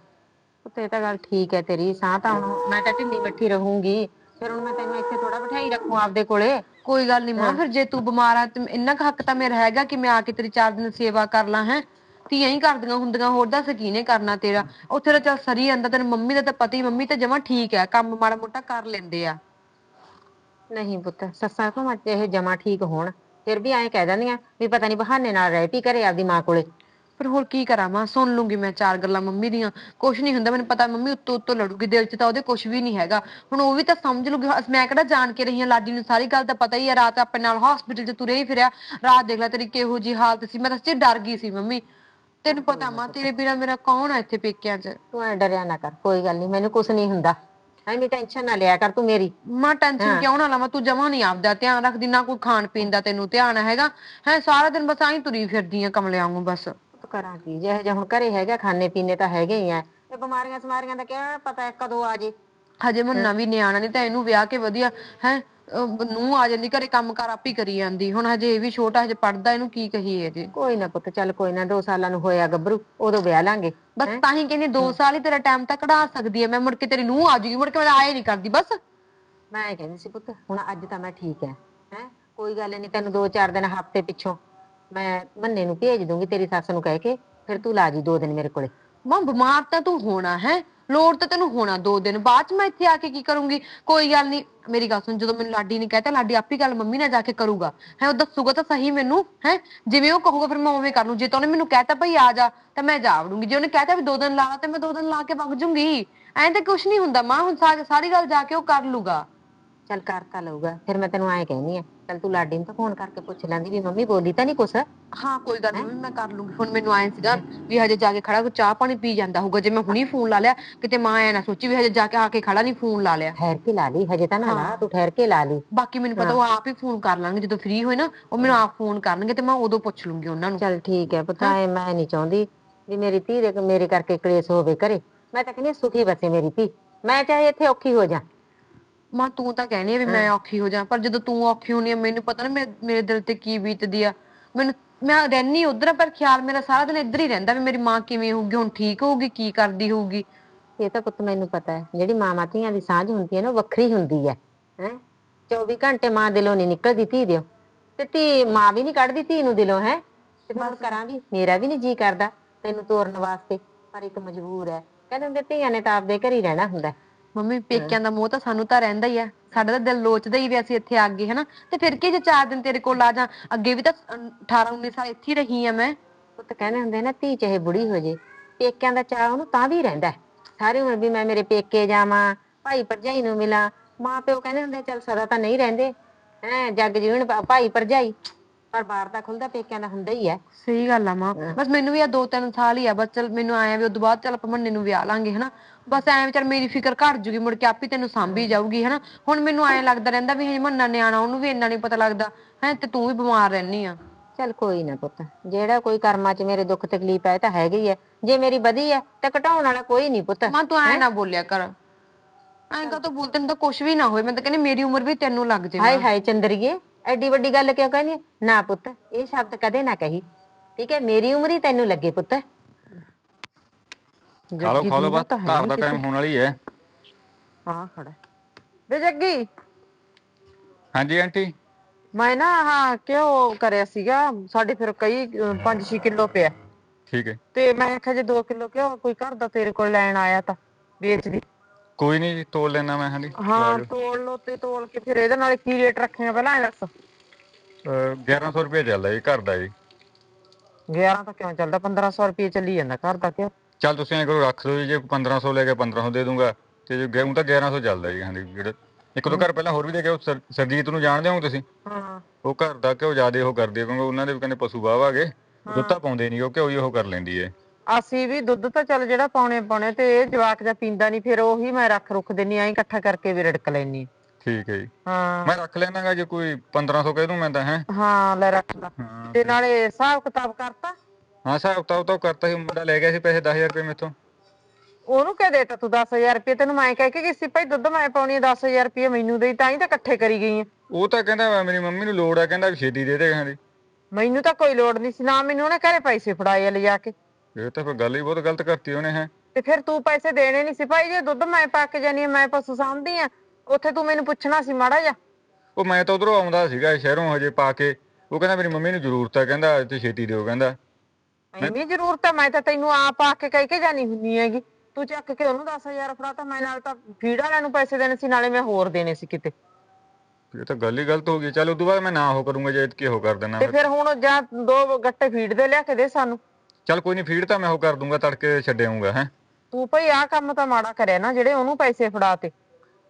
S5: ਇਹ ਤਾਂ ਗੱਲ ਠੀਕ ਹੈ ਤੇਰੀ ਸਾਹ ਤਾਂ ਹੁਣ ਮੈਂ ਤਾਂ ਢਿੱਲੀ ਬੈਠੀ ਰਹੂੰਗੀ। ਫਿਰ ਹੁਣ ਮੈਂ ਤੈਨੂੰ ਇੱਥੇ ਥੋੜਾ ਬਿਠਾਈ ਰੱਖੂ ਆਪਦੇ ਕੋਲੇ।
S4: ਕੋਈ ਗੱਲ ਨਹੀਂ ਮਾਂ ਫਿਰ ਜੇ ਤੂੰ ਬਿਮਾਰ ਆ ਤੇ ਇੰਨਾ ਕੁ ਹੱਕ ਤਾਂ ਮੇਰਾ ਹੈਗਾ ਕਿ ਮੈਂ ਆ ਕੇ ਤੇਰੀ ਚਾਰ ਦਿਨ ਸੇਵਾ ਕਰ ਲਾਂ ਹੈ। ਧੀਆਂ ਹੀ ਕਰਦੀਆਂ ਹੁੰਦੀਆਂ ਹੋਰ ਦੱਸ ਕੀ ਨੇ ਕਰਨਾ ਤੇਰਾ? ਉੱਥੇ ਤਾਂ ਚੱਲ ਸਰੀ ਜਾਂਦਾ ਤੈਨੂੰ ਮੰਮੀ ਦਾ ਤਾਂ ਪਤਾ ਹੀ ਮੰਮੀ ਤਾਂ ਜਮਾ ਠੀਕ ਹੈ ਕੰਮ ਮਾੜਾ ਮੋਟਾ ਕਰ ਲੈਂਦੇ ਆ।
S5: ਨਹੀਂ ਪੁੱਤ ਸੱਸਾਂ ਭਾਵੇਂ ਇਹ ਜਮਾ ਠੀਕ ਹੋਣ ਫਿਰ ਵੀ ਐਂ ਕਹਿ ਦਿੰਦੀਆਂ ਵੀ ਪਤਾ ਨਹੀਂ ਬਹਾਨੇ ਨਾਲ ਰਹਿ ਪਈ ਘਰੇ ਆਪਦੀ ਮਾਂ ਕੋਲੇ।
S4: ਪਰ ਹੋਰ ਕੀ ਕਰਾਂ ਮਾਂ ਸੁਣ ਲੂੰਗੀ ਮੈਂ ਚਾਰ ਗੱਲਾਂ ਮੰਮੀ ਦੀਆਂ। ਕੁਛ ਨਹੀਂ ਹੁੰਦਾ ਮੈਨੂੰ ਪਤਾ ਮੰਮੀ ਉੱਤੋਂ ਉੱਤੋਂ ਲੜੂਗੀ ਦਿਲ 'ਚ ਤਾਂ ਉਹਦੇ ਕੁਛ ਵੀ ਨਹੀਂ ਹੈਗਾ। ਹੁਣ ਉਹ ਵੀ ਤਾਂ ਸਮਝ ਲੂਗੀ ਮੈਂ ਕਿਹੜਾ ਜਾਣ ਕੇ ਰਹੀ ਹਾਂ ਲਾਡੀ ਨੂੰ ਸਾਰੀ ਗੱਲ ਤਾਂ ਪਤਾ ਹੀ ਹੈ ਰਾਤ ਆਪਣੇ ਨਾਲ ਹਸਪੀਟਲ 'ਚ ਤੁਰੇ ਹੀ ਫਿਰਿਆ। ਰਾਤ ਦੇਖ ਲੈ ਤੇਰੀ ਕਿਹੋ ਜੀ ਹਾਲਤ ਸੀ ਮੈਂ ਤਾਂ ਸੱਚੀ ਡਰ ਗਈ ਸੀ ਮੰਮੀ। ਤੈਨੂੰ ਪਤਾ ਮਾਂ ਤੇਰੇ ਬਿਨਾ ਮੇਰਾ ਕੌਣ ਆ ਇੱਥੇ ਪੇਕਿਆਂ 'ਚ?
S5: ਤੂੰ ਐ ਡਰਿਆ ਨਾ ਕਰ ਕੋਈ ਗੱਲ ਨਹੀਂ ਮੈਨੂੰ ਕੁਝ ਨਹੀਂ ਹੁੰਦਾ। ਐਵੇਂ ਟੈਨਸ਼ਨ ਨਾ ਲਿਆ ਕਰ ਤੂੰ ਮੇਰੀ।
S4: ਮਾਂ ਟੈਨਸ਼ਨ ਕਿਉਂ ਨਾ ਲਵਾਂ? ਤੂੰ ਜਮਾ ਨਹੀਂ ਆਪਦਾ ਧਿਆਨ ਰੱਖਦੀ ਨਾ ਕੋਈ ਖਾਣ ਪੀਣ ਦਾ ਤੈਨੂੰ ਧਿਆਨ ਹੈਗਾ। ਹੈ ਸਾਰਾ ਦਿਨ ਬਸ ਆਈ ਤੁਰੀ ਫਿਰਦੀ ਆ ਕਮਲੇ ਵਾਂਗੂ ਬਸ।
S5: ਤੂੰ ਕਰਾਂ ਕੀ ਜਿਹੇ ਜਿਹਾ ਹੁਣ ਘਰੇ ਹੈਗਾ ਖਾਣੇ ਪੀਣੇ ਤਾਂ ਹੈਗੇ ਹੀ ਆ। ਤੇ ਬਿਮਾਰੀਆਂ ਸਮਾਰੀਆਂ ਦਾ ਕਿਆ ਪਤਾ ਹੈ ਕਦੋਂ ਆ ਜੇ।
S4: ਹਜੇ ਮੁੰਨਾ ਵੀ ਨਿਆਣਾ ਨਹੀਂ ਤਾਂ ਇਹਨੂੰ ਵਿਆਹ ਕੇ ਵਧੀਆ ਹੈ ਨੂੰ ਆ ਜਾਂਦੀ ਘਰੇ ਕੰਮ ਕਾਰ ਆਪੀ ਕਰੀ ਜਾਂਦੀ। ਹੁਣ ਹਜੇ ਇਹ ਵੀ ਛੋਟਾ ਹਜੇ ਪੜਦਾ ਇਹਨੂੰ ਕੀ ਕਹੀਏ ਜੀ?
S5: ਕੋਈ ਨਾ ਪੁੱਤ ਚੱਲ ਕੋਈ ਨਾ 2 ਸਾਲਾਂ ਨੂੰ ਹੋਇਆ ਗੱਭਰੂ ਉਦੋਂ ਵਿਆਹ ਲਾਂਗੇ।
S4: ਬਸ ਤਾਂ ਹੀ ਕਹਿੰਦੀ 2 ਸਾਲ ਹੀ ਤੇਰਾ ਟਾਈਮ ਤਾਂ ਕਢਾ ਸਕਦੀ ਹੈ ਮੈਂ ਮੁੜ ਕੇ ਤੇਰੀ ਨੂੰ ਆ ਜੂਗੀ ਮੁੜ ਕੇ ਮੈਂ ਆਏ ਨਹੀਂ ਕਰਦੀ ਬਸ।
S5: ਮੈਂ ਇਹ ਕਹਿੰਦੀ ਸੀ ਪੁੱਤ ਹੁਣ ਅੱਜ ਤਾਂ ਮੈਂ ਠੀਕ ਹੈ ਹੈ? ਕੋਈ ਗੱਲ ਨਹੀਂ ਤੈਨੂੰ 2-4 ਦਿਨ ਹਫ਼ਤੇ ਪਿੱਛੋਂ ਮੈਂ ਮੰਨੇ ਨੂੰ ਭੇਜ ਦੂੰਗੀ ਤੇਰੀ ਸੱਸ ਨੂੰ ਕਹਿ ਕੇ ਫਿਰ ਤੂੰ ਲਾ ਜੀ 2 ਦਿਨ ਮੇਰੇ ਕੋਲੇ।
S4: ਮਾਂ ਬਿਮਾਰ ਤਾਂ ਤੂੰ ਹੋਣਾ ਹੈ? ਲੋੜ ਤਾਂ ਤੈਨੂੰ ਹੋਣਾ 2 ਦਿਨ। ਬਾਅਦ ਚ ਮੈਂ ਇੱਥੇ ਆ ਕੇ ਕੀ ਕਰੂੰਗੀ? ਕੋਈ ਗੱਲ ਨਹੀਂ ਮੇਰੀ ਗੱਲ ਸੁਣ, ਜਦੋਂ ਮੈਨੂੰ ਲਾਡੀ ਨੇ ਕਹਿਤਾ, ਲਾਡੀ ਆਪੀ ਗੱਲ ਮੰਮੀ ਨਾਲ ਜਾ ਕੇ ਕਰੂਗਾ। ਹੈ, ਉਹ ਦੱਸੂਗਾ ਤਾਂ ਸਹੀ ਮੈਨੂੰ, ਹੈ, ਜਿਵੇਂ ਉਹ ਕਹੂਗਾ, ਫਿਰ ਮੈਂ ਉਵੇਂ ਕਰ ਲੂੰ। ਜੇ ਤਾਂ ਉਹਨੇ ਮੈਨੂੰ ਕਹਿਤਾ, ਭਈ ਆ ਜਾ, ਤਾਂ ਮੈਂ ਜਾ ਵੜੂੰਗੀ। ਜੇ ਉਹਨੇ ਕਹਿਤਾ, ਵੀ ਦੋ ਦਿਨ ਲਾ ਤੇ ਮੈਂ ਦੋ ਦਿਨ ਲਾ ਕੇ ਵਗ ਜੂੰਗੀ। ਐਂ ਤਾਂ ਕੁਝ ਨਹੀਂ ਹੁੰਦਾ। ਮਾਂ ਹੁਣ ਸਾ- ਸਾਰੀ ਗੱਲ ਜਾ ਕੇ ਉਹ ਕਰ ਲੂਗਾ।
S5: ਚੱਲ ਕਰ ਤਾਂ ਲਊਗਾ। ਫਿਰ ਮੈਂ ਤੈਨੂੰ ਐਂ ਕਹਿੰਦੀ ਆ, ਚੱਲ ਤੂੰ ਲਾਡੀ ਨੂੰ ਤਾਂ ਫੋਨ ਕਰਕੇ ਪੁੱਛ ਲੈਂਦੀ ਵੀ ਮੰਮੀ ਬੋਲੀ ਤਾਂ ਨਹੀਂ ਕੁਛ।
S4: ਹਾਂ ਕੋਈ ਗੱਲ ਨਹੀਂ ਮੈਂ ਕਰ ਲੂੰਗੀ। ਹੁਣ ਮੈਨੂੰ ਆਏ ਸੀਗਾ ਵੀ ਹਜੇ ਜਾ ਕੇ ਖੜਾ ਕੋਈ ਚਾਹ ਪਾਣੀ ਪੀ ਜਾਂਦਾ ਹੋਊਗਾ। ਜੇ ਮੈਂ ਹੁਣੀ ਫੋਨ ਲਾ ਲਿਆ ਕਿਤੇ ਮਾਂ ਐ ਨਾ ਸੋਚੀ ਵੀ ਹਜੇ ਜਾ ਕੇ ਆ ਕੇ ਖੜਾ ਨਹੀਂ ਫੋਨ ਲਾ ਲਿਆ।
S5: ਠਹਿਰ ਕੇ ਲਾ ਲਈ ਹਜੇ ਤਾਂ ਨਾ ਲਾ ਤੂੰ ਠਹਿਰ ਕੇ ਲਾ ਲਈ।
S4: ਬਾਕੀ ਮੈਨੂੰ ਪਤਾ ਉਹ ਆਪ ਹੀ ਫੋਨ ਕਰ ਲਾਂਗੇ ਜਦੋਂ ਫ੍ਰੀ ਹੋਏ ਨਾ ਉਹ ਮੈਨੂੰ ਆਪ ਫੋਨ ਕਰਨਗੇ ਤੇ ਮੈਂ ਉਦੋਂ ਪੁੱਛ ਲੂੰਗੀ ਉਹਨਾਂ ਨੂੰ।
S5: ਚੱਲ ਠੀਕ ਹੈ ਪਤਾ ਹੈ? ਮੈਂ ਨਹੀਂ ਚਾਹੁੰਦੀ ਵੀ ਮੇਰੀ ਧੀ ਦੇ ਮੇਰੇ ਕਰਕੇ ਕਲੇਸ਼ ਹੋਵੇ ਘਰੇ। ਮੈਂ ਤਾਂ ਕਹਿੰਦੀ ਹਾਂ ਸੁਖੀ ਬਸੇ ਮੇਰੀ ਧੀ। ਮੈਂ ਚਾਹੇ ਇੱਥੇ ਔਖੀ ਹੋ ਜਾ।
S4: ਮਾਂ ਤੂੰ ਤਾਂ ਕਹਿੰਦੀ ਆ ਵੀ ਮੈਂ ਔਖੀ ਹੋ ਜਾ ਪਰ ਜਦੋਂ ਤੂੰ ਔਖੀ ਹੋਣੀ ਆ ਮੈਨੂੰ ਪਤਾ ਨਾ ਮੇਰੇ ਮੇਰੇ ਦਿਲ ਤੇ ਕੀ ਬੀਤਦੀ ਆ। ਮੈਨੂੰ ਮੈਂ ਰਹਿਨੀ ਉਧਰ ਪਰ ਖਿਆਲ ਮੇਰਾ ਸਾਰਾ ਦਿਨ ਇੱਧਰ ਹੀ ਰਹਿੰਦਾ ਵੀ ਮੇਰੀ ਮਾਂ ਕਿਵੇਂ ਹੋਊਗੀ, ਹੁਣ ਠੀਕ ਹੋਊਗੀ, ਕੀ ਕਰਦੀ ਹੋਊਗੀ।
S5: ਇਹ ਤਾਂ ਪੁੱਤ ਮੈਨੂੰ ਪਤਾ ਹੈ, ਜਿਹੜੀ ਮਾਵਾਂ ਧੀਆਂ ਦੀ ਸਾਂਝ ਹੁੰਦੀ ਹੈ ਨਾ, ਉਹ ਵੱਖਰੀ ਹੁੰਦੀ ਹੈ ਹੈ। 24 ਘੰਟੇ ਮਾਂ ਦਿਲੋਂ ਨਹੀਂ ਨਿਕਲਦੀ ਧੀ ਦਿਓ। ਤੇ ਧੀ ਮਾਂ ਵੀ ਨਹੀਂ ਕੱਢਦੀ ਧੀ ਨੂੰ ਦਿਲੋਂ, ਹੈ। ਤੇ ਮੈਂ ਕਰਾਂ ਵੀ, ਮੇਰਾ ਵੀ ਨਹੀਂ ਜੀ ਕਰਦਾ, ਤੈਨੂੰ ਤੋਰਨ ਵਾਸਤੇ, ਪਰ ਇੱਕ ਮਜਬੂਰ ਹੈ। ਕਹਿੰਦੇ ਹੁੰਦੇ ਧੀਆਂ ਨੇ ਤਾਂ ਆਪਦੇ ਘਰ ਹੀ ਰਹਿਣਾ ਹੁੰਦਾ
S4: ਮੰਮੀ ਪੇਕਿਆਂ ਦਾ ਮੋਹ ਤਾਂ ਸਾਨੂੰ ਤਾਂ ਰਹਿੰਦਾ ਹੀ ਆ। ਸਾਡਾ ਤਾਂ ਦਿਲ ਲੋਚਦਾ ਹੀ ਵੀ ਅਸੀਂ ਇੱਥੇ ਆ ਗਏ ਹਨਾ? ਤੇ ਫਿਰ ਕੀ ਜੇ ਚਾਰ ਦਿਨ ਤੇਰੇ ਕੋਲ ਆ ਜਾ? ਅੱਗੇ ਵੀ ਤਾਂ 18 19 ਸਾਲ ਇੱਥੇ ਹੀ ਰਹੀ ਆ ਮੈਂ।
S5: ਪੁੱਤ ਕਹਿੰਦੇ ਹੁੰਦੇ ਨਾ ਧੀ ਚਾਹੇ ਬੁੜੀ ਹੋ ਜੇ ਪੇਕਿਆਂ ਦਾ ਚਾਹ ਉਹਨੂੰ ਤਾਂ ਵੀ ਰਹਿੰਦਾ ਹੈ। ਸਾਰੀ ਉਮਰ ਵੀ ਮੈਂ ਮੇਰੇ ਪੇਕੇ ਜਾਵਾਂ ਭਾਈ ਭਰਜਾਈ ਨੂੰ ਮਿਲਾਂ ਮਾਂ ਪਿਓ ਕਹਿੰਦੇ ਹੁੰਦੇ ਚੱਲ ਸਦਾ ਤਾਂ ਨਹੀਂ ਰਹਿੰਦੇ। ਹੈ ਜੱਗ ਜੀਵਨ ਭਾ- ਭਾਈ ਭਰਜਾਈ। ਪਰ ਬਾਹਰ ਤਾਂ ਖੁੱਲਦਾ ਪੇਕਿਆਂ ਦਾ ਹੁੰਦਾ ਹੀ ਹੈ।
S4: ਸਹੀ ਗੱਲ ਆ ਮਾਂ। ਬਸ ਮੈਨੂੰ ਵੀ ਆ ਦੋ ਤਿੰਨ ਸਾਲ ਹੀ ਆ ਬਸ ਚਲ ਮੈਨੂੰ ਆਇਆ ਵੀ ਉਦੋਂ ਬਾਅਦ ਚੱਲ ਆਪਾਂ ਮੰਨੇ ਨੂੰ ਵਿਆਹ ਲਾਂਗੇ ਹਨਾ? ਬਸ ਐਂ ਚੱਲ ਮੇਰੀ ਫਿਕਰ ਘਟ ਜੂਗੀ ਮੁੜ ਕੇ ਆਪੇ ਤੈਨੂੰ ਸਾਂਭੀ ਜਾਊਗੀ ਹਨਾ? ਹੁਣ ਮੈਨੂੰ ਐਂ ਲੱਗਦਾ ਰਹਿੰਦਾ ਵੀ ਹਜੇ ਮੰਨਾ ਨਿਆਣਾ ਉਹਨੂੰ ਵੀ ਇੰਨਾ ਨਹੀਂ ਪਤਾ ਲੱਗਦਾ। ਹੈ ਤੇ ਤੂੰ ਵੀ ਬਿਮਾਰ ਰਹਿਨੀ ਆ।
S5: ਚੱਲ ਕੋਈ ਨਾ ਪੁੱਤ ਜਿਹੜਾ ਕੋਈ ਕਰਮਾਂ 'ਚ ਮੇਰੇ ਦੁੱਖ ਤਕਲੀਫ ਹੈ ਇਹ ਤਾਂ ਹੈਗੀ ਹੀ ਹੈ ਜੇ ਮੇਰੀ ਵਧੀ ਹੈ ਤਾਂ ਘਟਾਉਣ ਵਾਲਾ ਕੋਈ ਨਹੀਂ ਪੁੱਤ।
S4: ਮਾਂ ਤੂੰ ਐਂ ਨਾ ਬੋਲਿਆ ਕਰ। ਐਂ ਕਾ ਤੂੰ ਬੋਲ ਤੈਨੂੰ ਤਾਂ ਕੁਝ ਵੀ ਨਾ ਹੋਏ। ਮੈਂ ਤਾਂ ਕਹਿੰਦੀ ਮੇਰੀ ਉਮਰ ਵੀ ਤੈਨੂੰ ਲੱਗ ਜੇ
S5: ਹਾਏ ਹਾਏ ਚੰਦਰੀਏ ਐਡੀ ਵੱਡੀ ਗੱਲ ਕਿਉਂ ਕਹਿੰਦੀ ਹੈ? ਨਾ ਪੁੱਤ ਇਹ ਸ਼ਬਦ ਕਦੇ ਨਾ ਕਹੀ। ਠੀਕ ਹੈ ਮੇਰੀ ਉਮਰ ਹੀ ਤੈਨੂੰ ਲੱਗੇ ਪੁੱਤ।
S6: ਖਾ ਲਓ ਖਾ ਲਓ ਬਸ ਘਰ ਦਾ ਟਾਈਮ ਹੋਣ ਵਾਲੀ ਹੈ।
S4: ਹਾਂ ਖੜਾ ਵੇ ਜੱਗੀ।
S6: ਹਾਂਜੀ ਆਂਟੀ।
S7: ਮੈਂ ਨਾ ਹਾਂ ਕਿਉਂ ਕਰਿਆ ਸੀਗਾ ਸਾਡੇ ਫਿਰ ਕਈ 5-6 ਕਿਲੋ ਪਿਆ।
S6: ਠੀਕ ਹੈ।
S7: ਤੇ ਮੈਂ ਆਖਿਆ ਜੇ 2 ਕਿਲੋ ਕਿਉਂ ਕੋਈ ਘਰ ਦਾ ਤੇਰੇ ਕੋਲ ਲੈਣ ਆਇਆ ਤਾਂ ਵੇਚ ਦੀ
S6: ਕੋਈ ਨਹੀਂ ਜੀ ਤੋਲ ਲੈਣਾ ਮੈਂ ਹਾਂਜੀ।
S7: ਹਾਂ ਤੋਲ ਲੋ ਤੇ ਤੋਲ ਕੇ ਫਿਰ ਇਹਦੇ ਨਾਲ ਕੀ ਰੇਟ ਰੱਖੇਗਾ ਪਹਿਲਾਂ ਇਹ ਦੱਸ।
S6: ਅਹ 1100 ਰੁਪਏ ਚੱਲਦਾ ਜੀ ਘਰ ਦਾ ਜੀ।
S7: 11 ਤਾਂ ਕਿਉਂ ਚੱਲਦਾ? 1500 ਰੁਪਏ ਚੱਲੀ ਜਾਂਦਾ ਘਰ ਦਾ ਕਿਉਂ?
S6: ਚੱਲ ਤੁਸੀਂ ਐਂ ਕਰੋ ਰੱਖ ਲਓ ਜੀ ਜੇ 1500 ਲੈ ਕੇ 1500 ਦੇ ਦੂੰਗਾ। ਤੇ ਜੇ ਗੇਹੂੰ ਤਾਂ 1100 ਚੱਲਦਾ ਜੀ ਹਾਂਜੀ ਜਿਹੜਾ ਇੱਕ ਦੋ ਘਰ ਪਹਿਲਾਂ ਹੋਰ ਵੀ ਦੇ ਸਰ- ਸਰਜੀਤ ਨੂੰ ਜਾਣਦੇ ਹੋ ਤੁਸੀਂ?
S7: ਹਾਂ।
S6: ਉਹ ਘਰ ਦਾ ਘਿਓ ਜ਼ਿਆਦੇ ਉਹ ਕਰਦੀ ਕਿਉਂਕਿ ਉਹਨਾਂ ਦੇ ਵੀ ਕਹਿੰਦੇ ਪਸ਼ੂ ਵਾਵਾਗੇ ਦੁੱਧ ਤਾਂ ਪਾਉਂਦੇ ਨਹੀਂ ਉਹ ਘਿਓ ਹੀ ਉਹ ਕਰ ਲੈਂਦੀ ਹੈ
S7: ਅਸੀਂ ਵੀ ਦੁੱਧ ਤਾਂ ਚੱਲ ਜਿਹੜਾ ਪਾਉਣੇ ਪਾਉਣੇ ਤੇ ਇਹ ਜਵਾਕ ਜਾਂ ਪੀਂਦਾ ਨਹੀਂ ਫਿਰ ਉਹੀ ਮੈਂ ਰੱਖ ਰੁੱਖ ਦਿੰਨੀ ਆਂ ਇਕੱਠਾ ਕਰਕੇ ਵੀ ਰੜਕ ਲੈਣੀ
S6: ਠੀਕ ਹੈ ਜੀ।
S7: ਹਾਂ।
S6: ਮੈਂ ਰੱਖ ਲੈਣਾਗਾ ਜੇ ਕੋਈ 1500 ਕਹਿ ਦੂੰ ਮੈਂ ਤਾਂ ਹੈ।
S7: ਹਾਂ ਲੈ ਰੱਖ ਲਾ। ਤੇ ਨਾਲੇ ਹਿਸਾਬ ਕਿਤਾਬ ਕਰਤਾ?
S6: ਹਾਂ ਹਿਸਾਬ ਤਾਂ ਤਾਂ ਕਰਤਾ ਸੀ ਮੁੰਡਾ ਲੈ ਗਿਆ ਸੀ ਪੈਸੇ 10000 ਰੁਪਏ ਮੇਥੋਂ।
S7: ਉਹਨੂੰ ਕਹਿ ਦੇਤਾ ਤੂੰ 10000 ਰੁਪਏ? ਤੈਨੂੰ ਮੈਂ ਕਹਿ ਕੇ ਕਿ ਸੀ ਭਾਈ ਦੁੱਧ ਮੈਂ ਪਾਉਣੀ 10000 ਰੁਪਏ ਮੈਨੂੰ ਦੇਈ ਤਾਂ ਹੀ ਤਾਂ ਇਕੱਠੇ ਕਰੀ ਗਈ ਆ।
S6: ਉਹ ਤਾਂ ਕਹਿੰਦਾ ਮੇਰੀ ਮੰਮੀ ਨੂੰ ਲੋੜ ਆ ਕਹਿੰਦਾ ਵੀ ਛੇਤੀ ਦੇ ਦੇ ਕਹਿੰਦੀ
S7: ਮੈਨੂੰ ਤਾਂ ਕੋਈ ਲੋੜ ਨਹੀਂ ਸੀ ਨਾ ਮੈਨੂੰ ਉਹਨੇ ਘਰੇ ਪੈਸੇ ਫੜਾਏ ਆ ਲਿਜਾ ਕੇ।
S6: ਇਹ ਤਾਂ ਫਿਰ ਗੱਲ ਹੀ ਬਹੁਤ ਗਲਤ ਕਰਤੀ ਉਹਨੇ ਹੈ।
S7: ਤੇ ਫਿਰ ਤੂੰ ਪੈਸੇ ਦੇਣੇ ਨਹੀਂ ਸੀ ਭਾਈ ਜੇ ਦੁੱਧ ਮੈਂ ਪਾ ਕੇ ਜਾਨੀ ਆ ਮੈਂ ਪਸ਼ੂ ਸਾਂਭਦੀ ਆ ਉੱਥੇ ਤੂੰ ਮੈਨੂੰ ਪੁੱਛਣਾ ਸੀ ਮਾੜਾ ਜਿਹਾ?
S6: ਉਹ ਮੈਂ ਤਾਂ ਉਧਰੋਂ ਆਉਂਦਾ ਸੀਗਾ ਸ਼ਹਿਰੋਂ ਹਜੇ ਪਾ ਕੇ। ਉਹ ਕਹਿੰਦਾ ਮੇਰੀ ਮੰਮੀ ਨੂੰ ਜ਼ਰੂਰਤ ਆ ਕਹਿੰਦਾ ਤੇ ਛੇਤੀ ਦਿਓ ਕਹਿੰਦਾ।
S7: ਐਵੇਂ ਜ਼ਰੂਰਤ ਹੈ ਮੈਂ ਤਾਂ ਤੈਨੂੰ ਆਪ ਆ ਕੇ ਕਹਿ ਕੇ ਜਾਨੀ ਹੁੰਨੀ ਹੈਗੀ। ਤੂੰ ਚੱਕ ਕੇ ਉਹਨੂੰ 10000 ਫੜਾਤਾ ਮੈਂ ਨਾਲ ਤਾਂ ਫੀਡ ਵਾਲਿਆਂ ਨੂੰ ਪੈਸੇ ਦੇਣੇ ਸੀ ਨਾਲੇ ਮੈਂ ਹੋਰ ਦੇਣੇ ਸੀ ਕਿਤੇ।
S6: ਇਹ ਤਾਂ ਗੱਲ ਹੀ ਗਲਤ ਹੋ ਗਈ। ਚੱਲ ਉਦੋਂ ਬਾਅਦ ਮੈਂ ਨਾ ਉਹ ਕਰੂੰਗਾ ਜੇ ਇਤਕੀ ਉਹ ਕਰ ਦੇਣਾ
S7: ਤੇ ਫਿਰ ਹੁਣ ਜਾਂ ਦੋ ਗੱਟੇ ਫੀਡ ਦੇ ਲਿਆ ਕੇ ਦੇ ਸਾਨੂੰ।
S6: ਚੱਲ ਕੋਈ ਨਹੀਂ ਫੀਡ ਤਾਂ ਮੈਂ ਉਹ ਕਰ ਦੂੰਗਾ ਤੜਕੇ ਛੱਡ ਆਊਂਗਾ ਹੈ।
S7: ਤੂੰ ਭਈ ਆਹ ਕੰਮ ਤਾਂ ਮਾੜਾ ਕਰਿਆ ਨਾ ਜਿਹੜੇ ਉਹਨੂੰ ਪੈਸੇ ਫੜਾਤੇ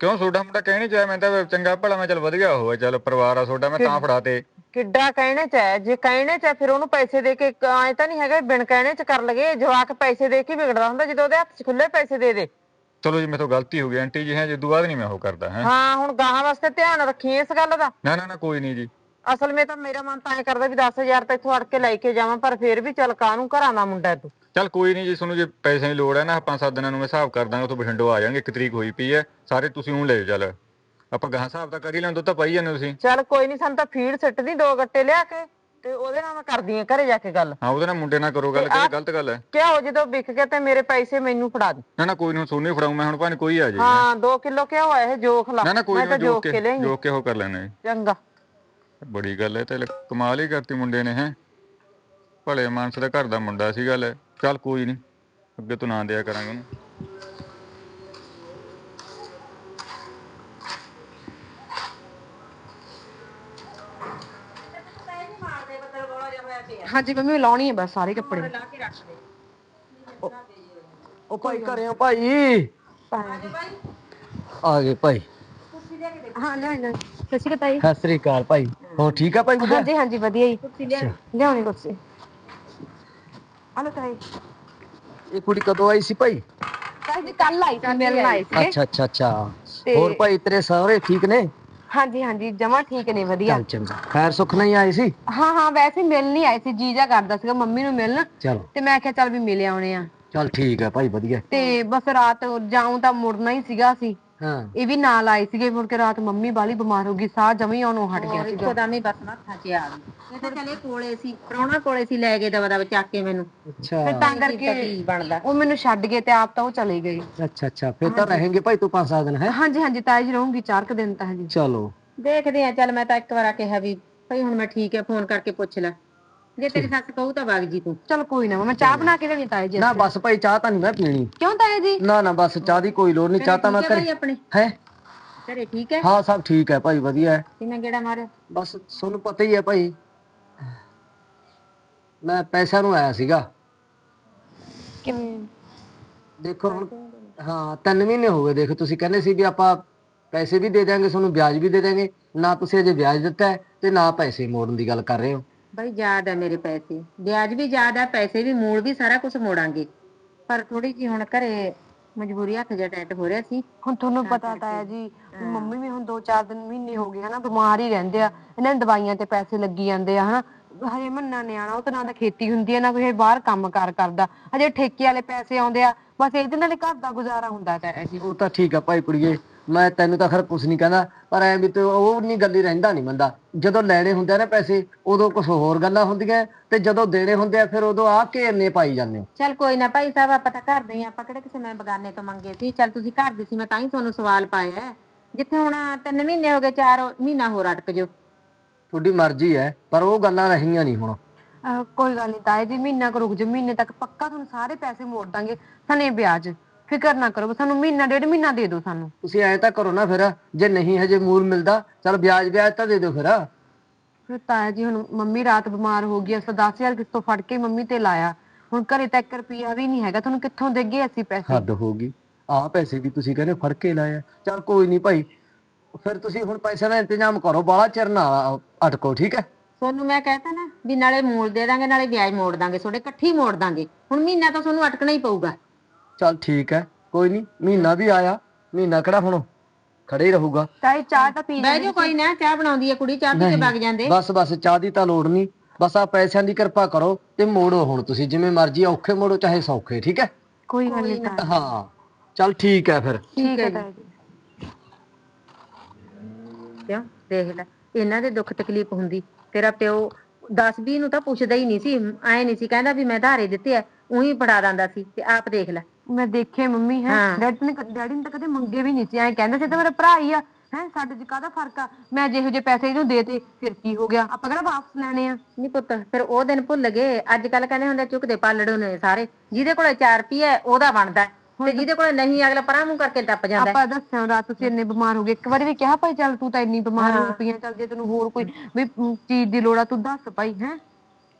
S6: ਕਿਉਂ? ਤੁਹਾਡਾ ਮੁੰਡਾ ਕਹਿਣੀ ਚਾਹਿਆ ਮੈਂ ਤਾਂ ਚੰਗਾ ਭਲਾ ਮੈਂ ਚੱਲ ਵਧੀਆ ਹੋਇਆ ਚੱਲ ਪਰਿਵਾਰ ਆ ਤੁਹਾਡਾ ਮੈਂ ਤਾਂ ਫੜਾਤੇ
S7: ਕਿੱਡਾ ਕਹਿਣੇ ਚ ਹੈ ਜੇ ਕਹਿਣੇ ਚ ਹੈ, ਫਿਰ ਉਹਨੂੰ ਪੈਸੇ ਦੇ ਕੇ ਐ ਤਾਂ ਨਹੀਂ ਹੈਗਾ ਵੀ ਬਿਨ ਕਹਿਣੇ ਚ ਕਰ ਲਗੇ ਜਵਾਕ ਪੈਸੇ ਦੇ ਕੇ ਹੀ ਵਿਗੜਦਾ ਹੁੰਦਾ ਜਦੋਂ ਉਹਦੇ ਹੱਥ 'ਚ ਖੁੱਲੇ ਪੈਸੇ ਦੇ ਦੇ।
S6: ਚਲੋ ਜੀ ਮੇਥੋਂ ਗਲਤੀ ਹੋ ਗਈ ਆਂਟੀ ਜੀ ਹੈ ਜੇ ਬਾਅਦ ਨਹੀਂ ਮੈਂ ਉਹ ਕਰਦਾ ਹੈ।
S7: ਹਾਂ ਹੁਣ ਗਾਹਾਂ ਵਾਸਤੇ ਧਿਆਨ ਰੱਖੀ ਇਸ ਗੱਲ ਦਾ।
S6: ਨਾ ਨਾ ਨਾ ਕੋਈ ਨਹੀਂ ਜੀ।
S7: ਅਸਲ ਵਿੱਚ ਤਾਂ ਮੇਰਾ ਮਨ ਤਾਂ ਐ ਕਰਦਾ ਵੀ 10000 ਤਾਂ ਇੱਥੋਂ ਅੜ ਕੇ ਲੈ ਕੇ ਜਾਵਾਂ ਪਰ ਫਿਰ ਵੀ ਚੱਲ ਕਾਹਨੂੰ ਘਰਾਂ ਦਾ ਮੁੰਡਾ ਤੂੰ?
S6: ਚੱਲ ਕੋਈ ਨਹੀਂ ਜੀ ਤੁਹਾਨੂੰ ਜੇ ਪੈਸੇ ਦੀ ਲੋੜ ਹੈ ਨਾ ਪੰਜ ਸੱਤ ਦਿਨਾਂ ਨੂੰ ਮੈਂ ਹਿਸਾਬ ਕਰ ਦਾਂਗਾ ਉੱਥੋਂ ਬਠਿੰਡੋਂ ਆ ਜਾਾਂਗੇ ਇੱਕ ਤਰੀਕ ਹੋਈ ਪਈ ਹੈ ਸਾਰੇ ਤੁਸੀਂ ਉਹ ਲੈ ਜਾਓ ਚੱਲ। ਆਪਾਂ ਗਾਹਾਂ ਹਿਸਾਬ ਤਾਂ ਕਰ ਹੀ ਲੈਣ ਤਾਂ ਪਾਈ ਜਾਂਦੇ ਤੁਸੀਂ।
S7: ਚੱਲ ਕੋਈ ਨਹੀਂ ਸਾਨੂੰ ਤਾਂ ਫੀਡ ਸਿੱਟਦੀ ਦੋ ਗੱਟੇ ਲਿਆ ਕੇ ਤੇ ਉਹਦੇ ਨਾਲ ਮੈਂ ਕਰਦੀ ਆ ਘਰੇ ਜਾ ਕੇ ਗੱਲ।
S6: ਹਾਂ ਉਹਦੇ ਨਾਲ ਮੁੰਡੇ ਨਾਲ ਕਰੋ ਗੱਲ ਕਿ ਗਲਤ ਗੱਲ ਹੈ?
S7: ਕਿਆ ਹੋ ਜਦੋਂ ਵਿਕ ਗਿਆ ਤੇ ਮੇਰੇ ਪੈਸੇ ਮੈਨੂੰ ਫੜਾ ਦੇ।
S6: ਨਾ ਨਾ ਕੋਈ ਨਹੀਂ ਸੋਨੂੰ ਫੜਾਉਂ ਮੈਂ ਹੁਣ ਭਾਵੇਂ ਕੋਈ ਆ ਜਾਏ।
S7: ਹਾਂ 2 ਕਿਲੋ ਕਿਆ ਹੋਇਆ ਇਹ ਜੋਖ ਲਾ।
S6: ਨਾ ਨਾ ਕੋਈ ਨਹੀਂ
S7: ਜੋਖ ਕੇ
S6: ਕੇ
S7: ਲਿਆਈ।
S6: ਜੋਕ ਕੇ ਉਹ ਕਰ ਲੈਣੇ
S7: ਚੰਗਾ।
S6: ਬੜੀ ਗੱਲ ਹੈ ਤੇ ਕਮਾਲ ਹੀ ਕਰਤੀ ਮੁੰਡੇ ਨੇ ਹੈ। ਭਲੇ ਮਾਨਸ ਦਾ ਘਰ ਦਾ ਮੁੰਡਾ ਸੀ ਗੱਲ ਚੱਲ ਕੋਈ ਨਹੀਂ ਅੱਗੇ ਤੋਂ ਨਾ ਦਿਆ ਕਰਾਂਗੇ ਉਹਨੂੰ।
S4: ਹਾਂਜੀ ਮੰਮੀ ਲਾਉਣੀ ਹੈ ਬਸ ਸਾਰੇ ਕੱਪੜੇ।
S8: ਉਹ ਭਾਈ ਘਰੇ ਆ ਭਾਈ। ਆ ਗਏ ਭਾਈ।
S4: ਹਾਂ ਲੈ ਲੈ ਸਤਿ ਸ਼੍ਰੀ ਅਕਾਲ
S8: ਸਤਿ ਸ੍ਰੀ ਅਕਾਲ ਭਾਈ। ਹੋ ਠੀਕ ਆ ਭਾਈ ਬੁੱਢਾ
S4: ਹਾਂਜੀ ਹਾਂਜੀ ਵਧੀਆ ਜੀ। ਕੁਰਸੀ ਲਿਆ ਲਿਆਉਣੀ ਕੁਰਸੀ। ਹਲੋ ਤਾਈ।
S8: ਇਹ ਕੁੜੀ ਕਦੋਂ ਆਈ ਸੀ ਭਾਈ?
S4: ਤਾਈ ਜੀ ਕੱਲ ਆਈ ਸੀ ਮਿਲਣ ਆਈ ਸੀ
S8: ਅੱਛਾ ਅੱਛਾ ਅੱਛਾ।
S4: ਤੇ-
S8: ਹੋਰ ਭਾਈ ਤੇਰੇ ਸਹੁਰੇ ਠੀਕ ਨੇ?
S4: ਹਾਂਜੀ ਹਾਂਜੀ ਜਮਾ ਠੀਕ ਨੇ ਵਧੀਆ।
S8: ਚੱਲ ਚੰਗਾ। ਖੈਰ ਸੁੱਖ ਨਹੀਂ ਆਈ ਸੀ?
S4: ਹਾਂ ਹਾਂ ਵੈਸੇ ਮਿਲ ਨਹੀਂ ਆਏ ਸੀ ਜੀਜਾ ਕਰਦਾ ਸੀਗਾ ਮੰਮੀ ਨੂੰ ਮਿਲਣ।
S8: ਚਲੋ।
S4: ਤੇ ਮੈਂ ਕਿਹਾ ਚੱਲ ਵੀ ਮਿਲ ਆਉਣੇ ਆ।
S8: ਚੱਲ ਠੀਕ ਆ ਭਾਈ ਵਧੀਆ।
S4: ਤੇ ਬਸ ਰਾਤ ਜਾਉਂ ਤਾਂ ਮੁੜਨਾ ਹੀ ਸੀਗਾ ਸੀ
S8: ਹਾਂ।
S4: ਇਹ ਵੀ ਨਾਲ ਆਏ ਸੀਗੇ ਮੁੜ ਕੇ ਰਾਤ ਮੰਮੀ ਬਾਲੀ ਬਿਮਾਰ ਹੋ ਗਈ ਸਾਹ ਜਮੀ ਆਉਣੋਂ ਹਟ ਗਿਆ ਸੀਗਾ।
S5: ਇੱਕਦਮ ਹੀ ਬਸ ਮੱਥਾ 'ਚ ਆ ਗਈ। ਇਹ ਤਾਂ ਚਲੇ ਕੋਲੇ ਸੀ ਪ੍ਰਾਹੁਣਾ ਕੋਲੇ ਸੀ ਲੈ ਕੇ ਦਵਾ ਦਵਾ ਚੱਕ ਕੇ ਮੈਨੂੰ।
S8: ਅੱਛਾ।
S4: ਫਿਰ ਤਾਂ
S5: ਕੀ
S4: ਕਰਕੇ
S5: ਬਣਦਾ।
S4: ਉਹ ਮੈਨੂੰ ਛੱਡ ਗਏ ਤੇ ਆਪ ਤਾਂ ਉਹ ਚਲੇ ਗਏ।
S8: ਅੱਛਾ ਅੱਛਾ। ਫਿਰ ਤਾਂ ਰਹੇਂਗੇ ਭਾਈ ਤੂੰ ਪੰਜ ਸੱਤ ਦਿਨ ਹੈ?
S4: ਹਾਂਜੀ ਹਾਂਜੀ ਤਾਈ ਜੀ ਰਹੂੰਗੀ ਚਾਰ ਕੁ ਦਿਨ ਤਾਂ ਹਾਂਜੀ।
S8: ਚਲੋ।
S5: ਦੇਖਦੇ ਆ ਚੱਲ ਮੈਂ ਤਾਂ ਇੱਕ ਵਾਰ ਆ ਕਿਹਾ ਵੀ ਭਈ ਹੁਣ ਮੈਂ ਠੀਕ ਹੈ ਫੋਨ ਕਰਕੇ ਪੁੱਛ ਲੈ। ਜੇ ਤੇਰੀ ਸੱਸ ਕਹੂ ਤਾਂ ਵਗ ਜੀ ਤੂੰ।
S4: ਚਲ ਕੋਈ ਨਾ ਮੈਂ ਚਾਹ ਬਣਾ ਕੇ ਦੇਣੀ ਤਾਏ ਜੀ
S8: ਨਾ ਬਸ ਭਾਈ ਚਾਹ ਤਾਂ ਨਹੀਂ ਮੈਂ ਪੀਣੀ।
S4: ਕਿਉਂ ਤਾਏ ਜੀ?
S8: ਨਾ ਨਾ ਬਸ ਚਾਹ ਦੀ ਕੋਈ ਲੋੜ ਨਹੀਂ ਚਾਹ ਤਾਂ ਮੈਂ ਕਰ
S5: ਆਪਣੇ?
S8: ਹੈ?
S5: ਘਰੇ ਠੀਕ ਹੈ?
S8: ਹਾਂ ਸਭ ਠੀਕ ਹੈ ਭਾਈ ਵਧੀਆ ਹੈ।
S5: ਕਿੰਨਾ ਗੇੜਾ ਮਾਰਿਆ?
S8: ਬਸ ਤੁਹਾਨੂੰ ਪਤਾ ਹੀ ਹੈ ਭਾਈ ਮੈਂ ਪੈਸਿਆਂ ਨੂੰ ਆਇਆ ਸੀਗਾ।
S4: ਕਿਵੇਂ?
S8: ਦੇਖੋ ਹੁਣ ਹਾਂ ਤਿੰਨ ਮਹੀਨੇ ਹੋ ਗਏ ਦੇਖੋ ਤੁਸੀਂ ਕਹਿੰਦੇ ਸੀ ਵੀ ਆਪਾਂ ਪੈਸੇ ਵੀ ਦੇ ਦਿਆਂਗੇ ਤੁਹਾਨੂੰ ਵਿਆਜ ਵੀ ਦੇ ਦਿਆਂਗੇ ਨਾ ਤੁਸੀਂ ਅਜੇ ਵਿਆਜ ਦਿੱਤਾ ਤੇ ਨਾ ਪੈਸੇ ਮੋੜਨ ਦੀ ਗੱਲ ਕਰ ਰਹੇ ਹੋ।
S5: ਬਈ ਯਾਦ ਹੈ ਮੇਰੇ ਪੈਸੇ। ਵਿਆਜ ਵੀ ਯਾਦ ਹੈ ਪੈਸੇ ਵੀ ਮੂਲ ਵੀ ਸਾਰਾ ਕੁਝ ਮੋੜਾਂਗੇ। ਪਰ ਥੋੜੀ ਜੀ ਹੁਣ ਘਰੇ ਮਜਬੂਰੀ ਹੱਥ ਜਿਹਾ ਟੈਟ ਹੋ ਰਿਹਾ ਸੀ।
S4: ਹੁਣ ਤੁਹਾਨੂੰ ਪਤਾ ਤਾਂ ਹੈ ਜੀ ਮੰਮੀ ਵੀ ਹੁਣ 2-4 ਦਿਨ ਮਹੀਨੇ ਹੋ ਗਏ ਹਨਾ ਬਿਮਾਰ ਹੀ ਰਹਿੰਦੇ ਆ। ਇਹਨਾਂ ਨੂੰ ਦਵਾਈਆਂ ਤੇ ਪੈਸੇ ਲੱਗੀ ਜਾਂਦੇ ਆ ਹਨਾ। ਹਜੇ ਮੰਨਾ ਨਿਆਣਾ ਉਹ ਤਾਂ ਨਾ ਤਾਂ ਖੇਤੀ ਹੁੰਦੀ ਹੈ ਨਾ ਕੋਈ ਬਾਹਰ ਕੰਮ ਕਾਰ ਕਰਦਾ। ਹਜੇ ਠੇਕੇ ਵਾਲੇ ਪੈਸੇ ਆਉਂਦੇ ਆ ਬਸ ਇਹਦੇ ਨਾਲ ਹੀ ਘਰ ਦਾ ਗੁਜ਼ਾਰਾ ਹੁੰਦਾ। ਤਾਂ ਹੈ ਜੀ
S8: ਉਹ ਤਾਂ ਠੀਕ ਆ ਭਾਈ ਕੁੜੀਏ। ਮੈਂ ਤੈਨੂੰ ਤਾਂ ਖਰ ਕੁਝ ਨਹੀਂ ਕਹਿੰਦਾ ਪਰ ਐ ਵੀ ਤੇ ਉਹ ਨਹੀਂ ਗੱਲੀ ਰਹਿੰਦਾ ਨਹੀਂ ਬੰਦਾ ਜਦੋਂ ਲੈਣੇ ਹੁੰਦੇ ਨਾ ਪੈਸੇ ਉਦੋਂ ਕੁਝ ਹੋਰ ਗੱਲਾਂ ਹੁੰਦੀਆਂ ਤੇ ਜਦੋਂ ਦੇਣੇ ਹੁੰਦੇ ਆ ਫਿਰ ਉਦੋਂ ਆ ਘੇਰਨੇ ਪਾਈ ਜਾਂਦੇ ਹੋ।
S5: ਚੱਲ ਕੋਈ ਨਾ ਭਾਈ ਸਾਹਿਬ ਆਪਾਂ ਤਾਂ ਘਰ ਦੇ ਹੀ ਆ ਆਪਾਂ ਕਿਹੜੇ ਕਿਸੇ ਮੈਂ ਬਗਾਨੇ ਤੋਂ ਮੰਗੇ ਸੀ? ਚੱਲ ਤੁਸੀਂ ਘਰ ਦੇ ਸੀ ਮੈਂ ਤਾਂ ਹੀ ਤੁਹਾਨੂੰ ਸਵਾਲ ਪਾਇਆ ਹੈ। ਜਿੱਥੇ ਹੁਣ ਤਿੰਨ ਮਹੀਨੇ ਹੋ ਗਏ ਚਾਰ ਮਹੀਨਾ ਹੋਰ ਅਟਕ ਜਾਓ।
S8: ਤੁਹਾਡੀ ਮਰਜ਼ੀ ਹੈ ਪਰ ਉਹ ਗੱਲਾਂ ਰਹੀਆਂ ਨਹੀਂ ਹੁਣ।
S4: ਅਹ ਕੋਈ ਗੱਲ ਨਹੀਂ ਤਾਏ ਜੀ ਮਹੀਨਾ ਕੁ ਰੁਕ ਜਾ ਮਹੀਨੇ ਤੱਕ ਪੱਕਾ ਤੁਹਾਨੂੰ ਸਾਰੇ ਪੈਸੇ ਮੋੜ ਦਾਂਗੇ ਸਨੇ ਵਿਆਜ। ਫਿਕਰ ਨਾ ਕਰੋ ਸਾਨੂੰ ਮਹੀਨਾ ਡੇਢ ਮਹੀਨਾ ਦੇ ਦਿਓ ਸਾਨੂੰ।
S8: ਤੁਸੀਂ ਐ ਤਾਂ ਕਰੋ ਨਾ ਫਿਰ ਜੇ ਨਹੀਂ ਹਜੇ ਮੂਲ ਮਿਲਦਾ ਚਲ ਵਿਆਜ ਵਿਆਜ ਤਾਂ ਦੇ ਦਿਓ ਫਿਰ।
S4: ਫਿਰ ਤਾਇਆ ਜੀ ਹੁਣ ਮੰਮੀ ਰਾਤ ਬਿਮਾਰ ਹੋ ਗਈ ਅਸਾਂ 10000 ਕਿਸ ਤੋਂ ਫੜ ਕੇ ਮੰਮੀ ਤੇ ਲਾਇਆ। ਹੁਣ ਘਰੇ ਤਾਂ 1 ਰੁਪਿਆ ਵੀ ਨਹੀਂ ਹੈਗਾ ਤੁਹਾਨੂੰ ਕਿੱਥੋਂ ਦੇਗੇ ਅਸੀਂ ਪੈਸੇ?
S8: ਹੱਦ ਹੋ ਗਈ। ਆਹ ਪੈਸੇ ਵੀ ਤੁਸੀਂ ਕਹਿੰਦੇ ਫੜ ਕੇ ਲਾਇਆ ਚਲ ਕੋਈ ਨਹੀਂ ਭਾਈ ਫਿਰ ਤੁਸੀਂ ਹੁਣ ਪੈਸੇ ਦਾ ਇੰਤਜ਼ਾਮ ਕਰੋ ਬਾਲਾ ਚਿਰ ਨਾ ਅਟਕੋ ਠੀਕ ਹੈ?
S5: ਤੁਹਾਨੂੰ ਮੈਂ ਕਹਿਤਾ ਨਾ ਵੀ ਨਾਲੇ ਮੂਲ ਦੇ ਦਾਂਗੇ ਨਾਲੇ ਵਿਆਜ ਮੋੜ ਦਾਂਗੇ ਤੁਹਾਡੇ ਇਕੱਠੇ ਮੋੜ ਦਾਂਗੇ। ਹੁਣ ਮਹੀਨਾ ਤਾਂ ਤੁਹਾਨੂੰ ਅਟਕਣਾ ਹੀ ਪਊਗਾ।
S8: ਚਲ ਠੀਕ ਹੈ ਕੋਈ ਨਹੀਂ ਮਹੀਨਾ ਵੀ ਆਇਆ ਮਹੀਨਾ ਕਿਹੜਾ ਹੁਣ ਖੜੇ ਹੀ ਰਹੂਗਾ।
S4: ਤਾਏ ਚਾਹ ਤਾਂ ਪੀ
S5: ਬਹਿ ਜਾਓ ਕੋਈ ਨਾ ਚਾਹ ਬਣਾਉਂਦੀ ਹੈ ਕੁੜੀ ਚਾਹ ਪੀ ਕੇ ਵਗ ਜਾਂਦੇ।
S8: ਬਸ ਬਸ ਚਾਹ ਦੀ ਤਾਂ ਲੋੜ ਨਹੀਂ ਬਸ ਆ ਪੈਸਿਆਂ ਦੀ ਕਿਰਪਾ ਕਰੋ ਤੇ ਮੋੜੋ ਹੁਣ ਤੁਸੀਂ ਜਿਵੇਂ ਮਰਜ਼ੀ ਔਖੇ ਮੋੜੋ ਚਾਹੇ ਸੌਖੇ ਠੀਕ ਹੈ?
S4: ਕੋਈ ਗੱਲ ਨਹੀਂ
S8: ਹਾਂ ਚਲ ਠੀਕ ਹੈ ਫਿਰ।
S4: ਠੀਕ ਹੈ ਜੀ।
S5: ਕਿਉਂ? ਦੇਖ ਲੈ ਇਹਨਾਂ ਦੇ ਦੁੱਖ ਤਕਲੀਫ ਹੁੰਦੀ ਤੇਰਾ ਪਿਓ 10 20 ਨੂੰ ਤਾਂ ਪੁੱਛਦਾ ਹੀ ਨਹੀਂ ਸੀ ਐ ਨਹੀਂ ਸੀ ਕਹਿੰਦਾ ਵੀ ਮੈਂ ਧਾਰੇ ਦਿੱਤੇ ਐ ਉਹੀ ਫੜਾ ਦਿੰਦਾ ਸੀ ਤੇ ਆਪ ਦੇਖ ਲੈ।
S4: ਮੈਂ ਦੇਖੇ ਮੰਮੀ ਹੈ।
S5: ਹਾਂ।
S4: ਡੈਡੀ ਨੇ ਡੈਡੀ ਨੇ ਤਾਂ ਕਦੇ ਮੰਗੇ ਵੀ ਨਹੀਂ ਸੀ। ਐਂ ਕਹਿੰਦੇ ਸੀ ਤਾਂ ਮੇਰਾ ਭਰਾ ਹੀ ਆ। ਹੈ ਸਾਡੇ ਚ ਕਾਹਦਾ ਫ਼ਰਕ ਆ? ਮੈਂ ਜਿਹੋ ਜਿਹੇ ਪੈਸੇ ਇਹਨੂੰ ਦੇਤੇ ਫਿਰ ਕੀ ਹੋ ਗਿਆ? ਆਪਾਂ ਕਿਹੜਾ ਵਾਪਸ ਲੈਣੇ ਆ?
S5: ਨਹੀਂ ਪੁੱਤ ਫਿਰ ਉਹ ਦਿਨ ਭੁੱਲ ਗਏ। ਅੱਜ ਕੱਲ ਕਹਿੰਦੇ ਹੁੰਦੇ ਚੁੱਕਦੇ ਪਾਲੜੋ ਨੇ ਸਾਰੇ। ਜਿਹਦੇ ਕੋਲੇ 4 ਰੁਪਏ ਉਹਦਾ ਬਣਦਾ। ਤੇ ਜਿਹਦੇ ਕੋਲੇ ਨਹੀਂ ਅਗਲਾ ਪਰਾਂ ਮੂੰਹ ਕਰਕੇ ਟੱਪ ਜਾਂਦਾ।
S4: ਆਪਾਂ ਦੱਸਿਆ ਰਾਤ ਤੁਸੀਂ ਇੰਨੇ ਬਿਮਾਰ ਹੋ ਗਏ। ਇੱਕ ਵਾਰੀ ਵੀ ਕਿਹਾ ਭਾਈ ਚੱਲ ਤੂੰ ਤਾਂ ਇੰਨੀ ਬਿਮਾਰ ਹੋ ਪਈ ਆ ਚੱਲ ਜੇ ਤੈਨੂੰ ਹੋਰ ਕੋਈ ਵੀ ਚੀਜ਼ ਦੀ ਲੋੜ ਆ ਤੂੰ ਦੱਸ ਭਾਈ ਹੈ।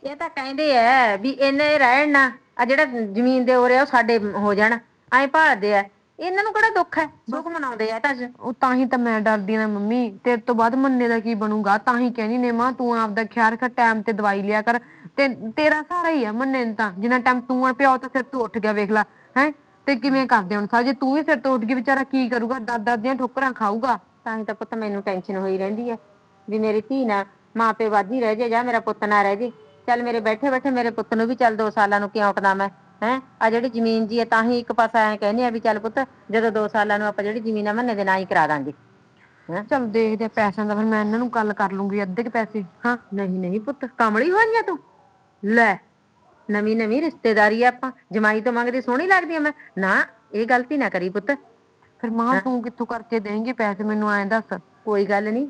S5: ਇਹ ਤਾਂ ਕਹਿੰਦੇ ਐ ਵੀ ਇਹਨੇ ਰਹਿਣ ਨਾ। ਆ ਜਿਹੜਾ ਜ਼ਮੀਨ ਦੇ ਉਰੇ ਆ ਉਹ ਸਾਡੇ ਹੋ ਜਾਣ। ਐਂ ਭਾਲਦੇ ਆ। ਇਹਨਾਂ ਨੂੰ ਕਿਹੜਾ ਦੁੱਖ ਹੈ? ਦੁੱਖ ਮਨਾਉਂਦੇ ਆ ਤਾਂ
S4: ਉਹ ਤਾਂ ਹੀ ਤਾਂ ਮੈਂ ਡਰਦੀ ਨਾ ਮੰਮੀ। ਤੇਰੇ ਤੋਂ ਬਾਅਦ ਮੰਨੇ ਦਾ ਕੀ ਬਣੂਗਾ? ਤਾਂ ਹੀ ਕਹਿਣੀ ਨੇ ਮਾਂ ਤੂੰ ਆਪਦਾ ਖਿਆਲ ਰੱਖ ਟਾਈਮ ਤੇ ਦਵਾਈ ਲਿਆ ਕਰ। ਤੇ ਤੇਰਾ ਸਾਰਾ ਹੀ ਆ ਮੰਨੇ ਨੂੰ ਤਾਂ। ਜਿੰਨਾ ਟਾਈਮ ਤੂੰ ਆ ਪਿਓ ਤਾਂ ਸਿਰ ਤੋਂ ਉੱਠ ਗਿਆ ਵੇਖ ਲੈ। ਹੈ? ਤੇ ਕਿਵੇਂ ਕਰਦੇ ਹੁਣ? ਸਾਜੇ ਤੂੰ ਵੀ ਸਿਰ ਤੋਂ ਉੱਠ ਗਈ ਵਿਚਾਰਾ ਕੀ ਕਰੂਗਾ? ਦਾਦਾ ਦੀਆਂ ਠੋਕਰਾਂ ਖਾਊਗਾ।
S5: ਤਾਂ ਹੀ ਤਾਂ ਪੁੱਤ ਮੈਨੂੰ ਟੈਨਸ਼ਨ ਹੋਈ ਰਹਿੰਦੀ ਹੈ। ਵੀ ਮੇਰੀ ਧੀ ਨਾ ਮਾਂ ਪਿਓ ਵਾਧੀ ਰਹਿ ਜੇ ਜਾਂ ਮੇਰਾ ਪੁੱਤ ਨਾ ਰਹਿ ਜੇ ਚੱਲ ਮੇਰੇ ਬੈਠੇ ਬੈਠੇ ਮੇਰੇ ਪੁੱਤ ਨੂੰ ਵੀ ਚੱਲ 2 ਸਾਲਾਂ ਨੂੰ ਕਿਉਂ ਉਟਦਾ ਮੈਂ ਹੈ? ਆ ਜਿਹੜੀ ਜ਼ਮੀਨ ਜੀ ਹੈ ਤਾਂ ਹੀ ਇੱਕ ਪਾਸਾ ਐ ਕਹਿੰਦੇ ਆ ਵੀ ਚੱਲ ਪੁੱਤ ਜਦੋਂ 2 ਸਾਲਾਂ ਨੂੰ ਆਪਾਂ ਜਿਹੜੀ ਜ਼ਮੀਨ ਆ ਮੰਨੇ ਦੇ ਨਾਂ ਹੀ ਕਰਾ ਦਾਂਗੇ ਹੈਂ?
S4: ਚਲ ਦੇਖਦੇ ਆ ਪੈਸਿਆਂ ਦਾ ਫਿਰ ਮੈਂ ਇਹਨਾਂ ਨੂੰ ਗੱਲ ਕਰ ਲੂੰਗੀ ਅੱਧੇ ਕੁ ਪੈਸੇ। ਹਾਂ।
S5: ਨਹੀਂ ਨਹੀਂ ਪੁੱਤ ਕਮਲੀ ਹੋਈ ਆ ਤੂੰ? ਲੈ ਨਵੀਂ ਨਵੀਂ ਰਿਸ਼ਤੇਦਾਰੀ ਆ ਆਪਾਂ ਜਮਾਈ ਤੋਂ ਮੰਗਦੀ ਸੋਹਣੀ ਲੱਗਦੀ ਆ ਮੈਂ। ਨਾ ਇਹ ਗਲਤੀ ਨਾ ਕਰੀ ਪੁੱਤ।
S4: ਫਿਰ ਮਾਂ ਤੂੰ ਕਿੱਥੋਂ ਕਰਕੇ ਦੇਂਗੀ ਪੈਸੇ ਮੈਨੂੰ ਐਂ ਦੱਸ?
S5: ਕੋਈ ਗੱਲ ਨਹੀਂ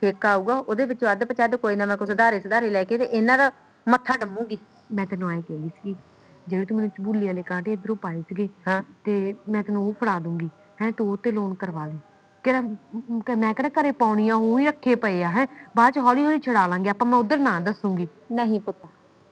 S5: ਠੇਕਾ ਆਊਗਾ ਉਹਦੇ ਵਿੱਚੋਂ ਅੱਧ ਪਚੱਧ ਕੋਈ ਨਾ ਮੈਂ ਕੁਛ ਸੁਧਾਰੇ ਸੁਧਾਰੇ ਲੈ ਕੇ ਤੇ ਇਹਨਾਂ ਦਾ ਮੱਥਾ ਡੰਮੂਗੀ
S4: ਮੈਂ ਤੈਨੂੰ ਐਂ ਕਹਿੰਦੀ ਸੀ ਜਿਹੜੇ ਤੂੰ ਮੈਨੂੰ ਚਬੂਲੀ ਵਾਲੇ ਕਾਂਟੇ ਇਧਰੋਂ ਪਾਏ ਸੀਗੇ
S5: ਹਾਂ।
S4: ਤੇ ਮੈਂ ਤੈਨੂੰ ਉਹ ਫੜਾ ਦੂੰਗੀ ਹੈ ਤੂੰ ਉਹ ਤੇ ਲੋਨ ਕਰਵਾ ਲੈ ਕਿਹੜਾ ਮ- ਕਿ ਮੈਂ ਕਿਹੜਾ ਘਰੇ ਪਾਉਣੀ ਆ ਉਹ ਹੀ ਰੱਖੇ ਪਏ ਆ ਹੈ। ਬਾਅਦ ਚ ਹੌਲੀ ਹੌਲੀ ਛੁਡਾ ਲਾਂਗੇ ਆਪਾਂ ਮੈਂ ਉਧਰ ਨਾ ਦੱਸੂਗੀ।
S5: ਨਹੀਂ ਪੁੱਤ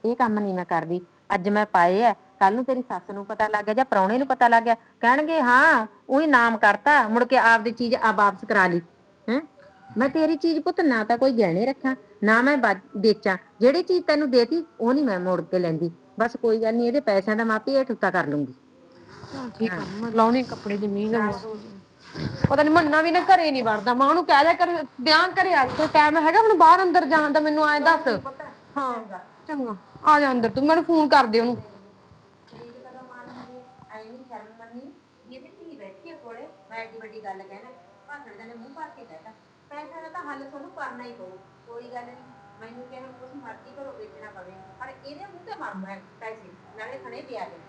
S5: ਇਹ ਕੰਮ ਨਹੀਂ ਮੈਂ ਕਰਦੀ। ਅੱਜ ਮੈਂ ਪਾਏ ਐ ਕੱਲ ਨੂੰ ਤੇਰੀ ਸੱਸ ਨੂੰ ਪਤਾ ਲੱਗ ਗਿਆ ਜਾਂ ਪ੍ਰਾਹੁਣੇ ਨੂੰ ਪਤਾ ਲੱਗ ਗਿਆ। ਕਹਿਣਗੇ ਹਾਂ ਉਹੀ ਨਾਮ ਕਰਤਾ ਮੁੜ ਕੇ ਆਪਦੀ ਚੀਜ਼ ਆ ਵਾਪਸ ਕਰਾ ਲਈ। ਹੈ? ਮੈਂ ਤੇਰੀ ਚੀਜ਼ ਪੁੱਤ ਨਾ ਤਾਂ ਕੋਈ ਗਹਿਣੇ ਰੱਖਾਂ ਨਾ ਮੈਂ ਬਾ- ਵੇਚਾਂ। ਜਿਹੜੀ ਚੀਜ਼ ਤੈਨੂੰ ਦੇਤੀ ਉਹ ਨਹੀਂ ਮੈਂ ਮੋੜ ਕੇ ਲੈਂਦੀ। ਬਸ ਕੋਈ ਗੱਲ ਨਹੀਂ ਇਹਦੇ ਪੈਸਿਆਂ ਦਾ ਮਾਪੀ ਇਹ ਠੁੱਤਾ ਕਰ ਲੂੰਗੀ।
S4: ਠੀਕ ਆ ਮੈਂ ਲਾਉਣੀ ਕੱਪੜੇ ਜ਼ਮੀਨ ਪਤਾ ਨਹੀਂ ਮੰਨਾ ਵੀ ਨਾ ਘਰੇ ਨਹੀਂ ਵੜਦਾ। ਮਾਂ ਨੂੰ ਕਹਿ ਲਿਆ ਕਰ ਧਿਆਨ ਕਰੇ ਆ ਕੋਈ ਟਾਈਮ ਹੈਗਾ ਹੁਣ ਬਾਹਰ ਅੰਦਰ ਜਾਣ ਦਾ ਮੈਨੂੰ ਐਂ ਦੱਸ। ਹਾਂ ਚੰਗਾ ਆ ਜਾ ਅੰਦਰ ਤੂੰ ਮੈਨੂੰ ਫੋਨ ਕਰ ਦੇ ਉਹਨੂੰ।
S5: ਐਨੀ ਸ਼ਰਮ ਮੰਨੀ ਇਹਦੀ ਧੀ ਬੈਠੀ ਕੋਲੇ ਮੈਂ ਐਡੀ ਵੱਡੀ ਗੱਲ ਕਹਿਣਾ ਭਾਸ਼ਣ ਦੇ ਨੇ ਮੂੰਹ ਭਰ ਕੇ ਕਹਿਤਾ ਪੈਸਾ ਦਾ ਤਾਂ ਹੱਲ ਤੁਹਾਨੂੰ ਕਰਨਾ ਹੀ ਪਊ, ਕੋਈ ਗੱਲ ਨਹੀਂ, ਮੈਨੂੰ ਕਿਹਾ ਕੁਛ ਮਰਜ਼ੀ ਕਰੋ, ਵੇਚਣਾ ਪਵੇ, ਪਰ ਇਹਦੇ ਮੂੰਹ ਤੇ ਮਰਨਾ ਹੈ ਪੈਸੇ ਨਾਲੇ ਖਣੇ ਪਿਆ ਦੇ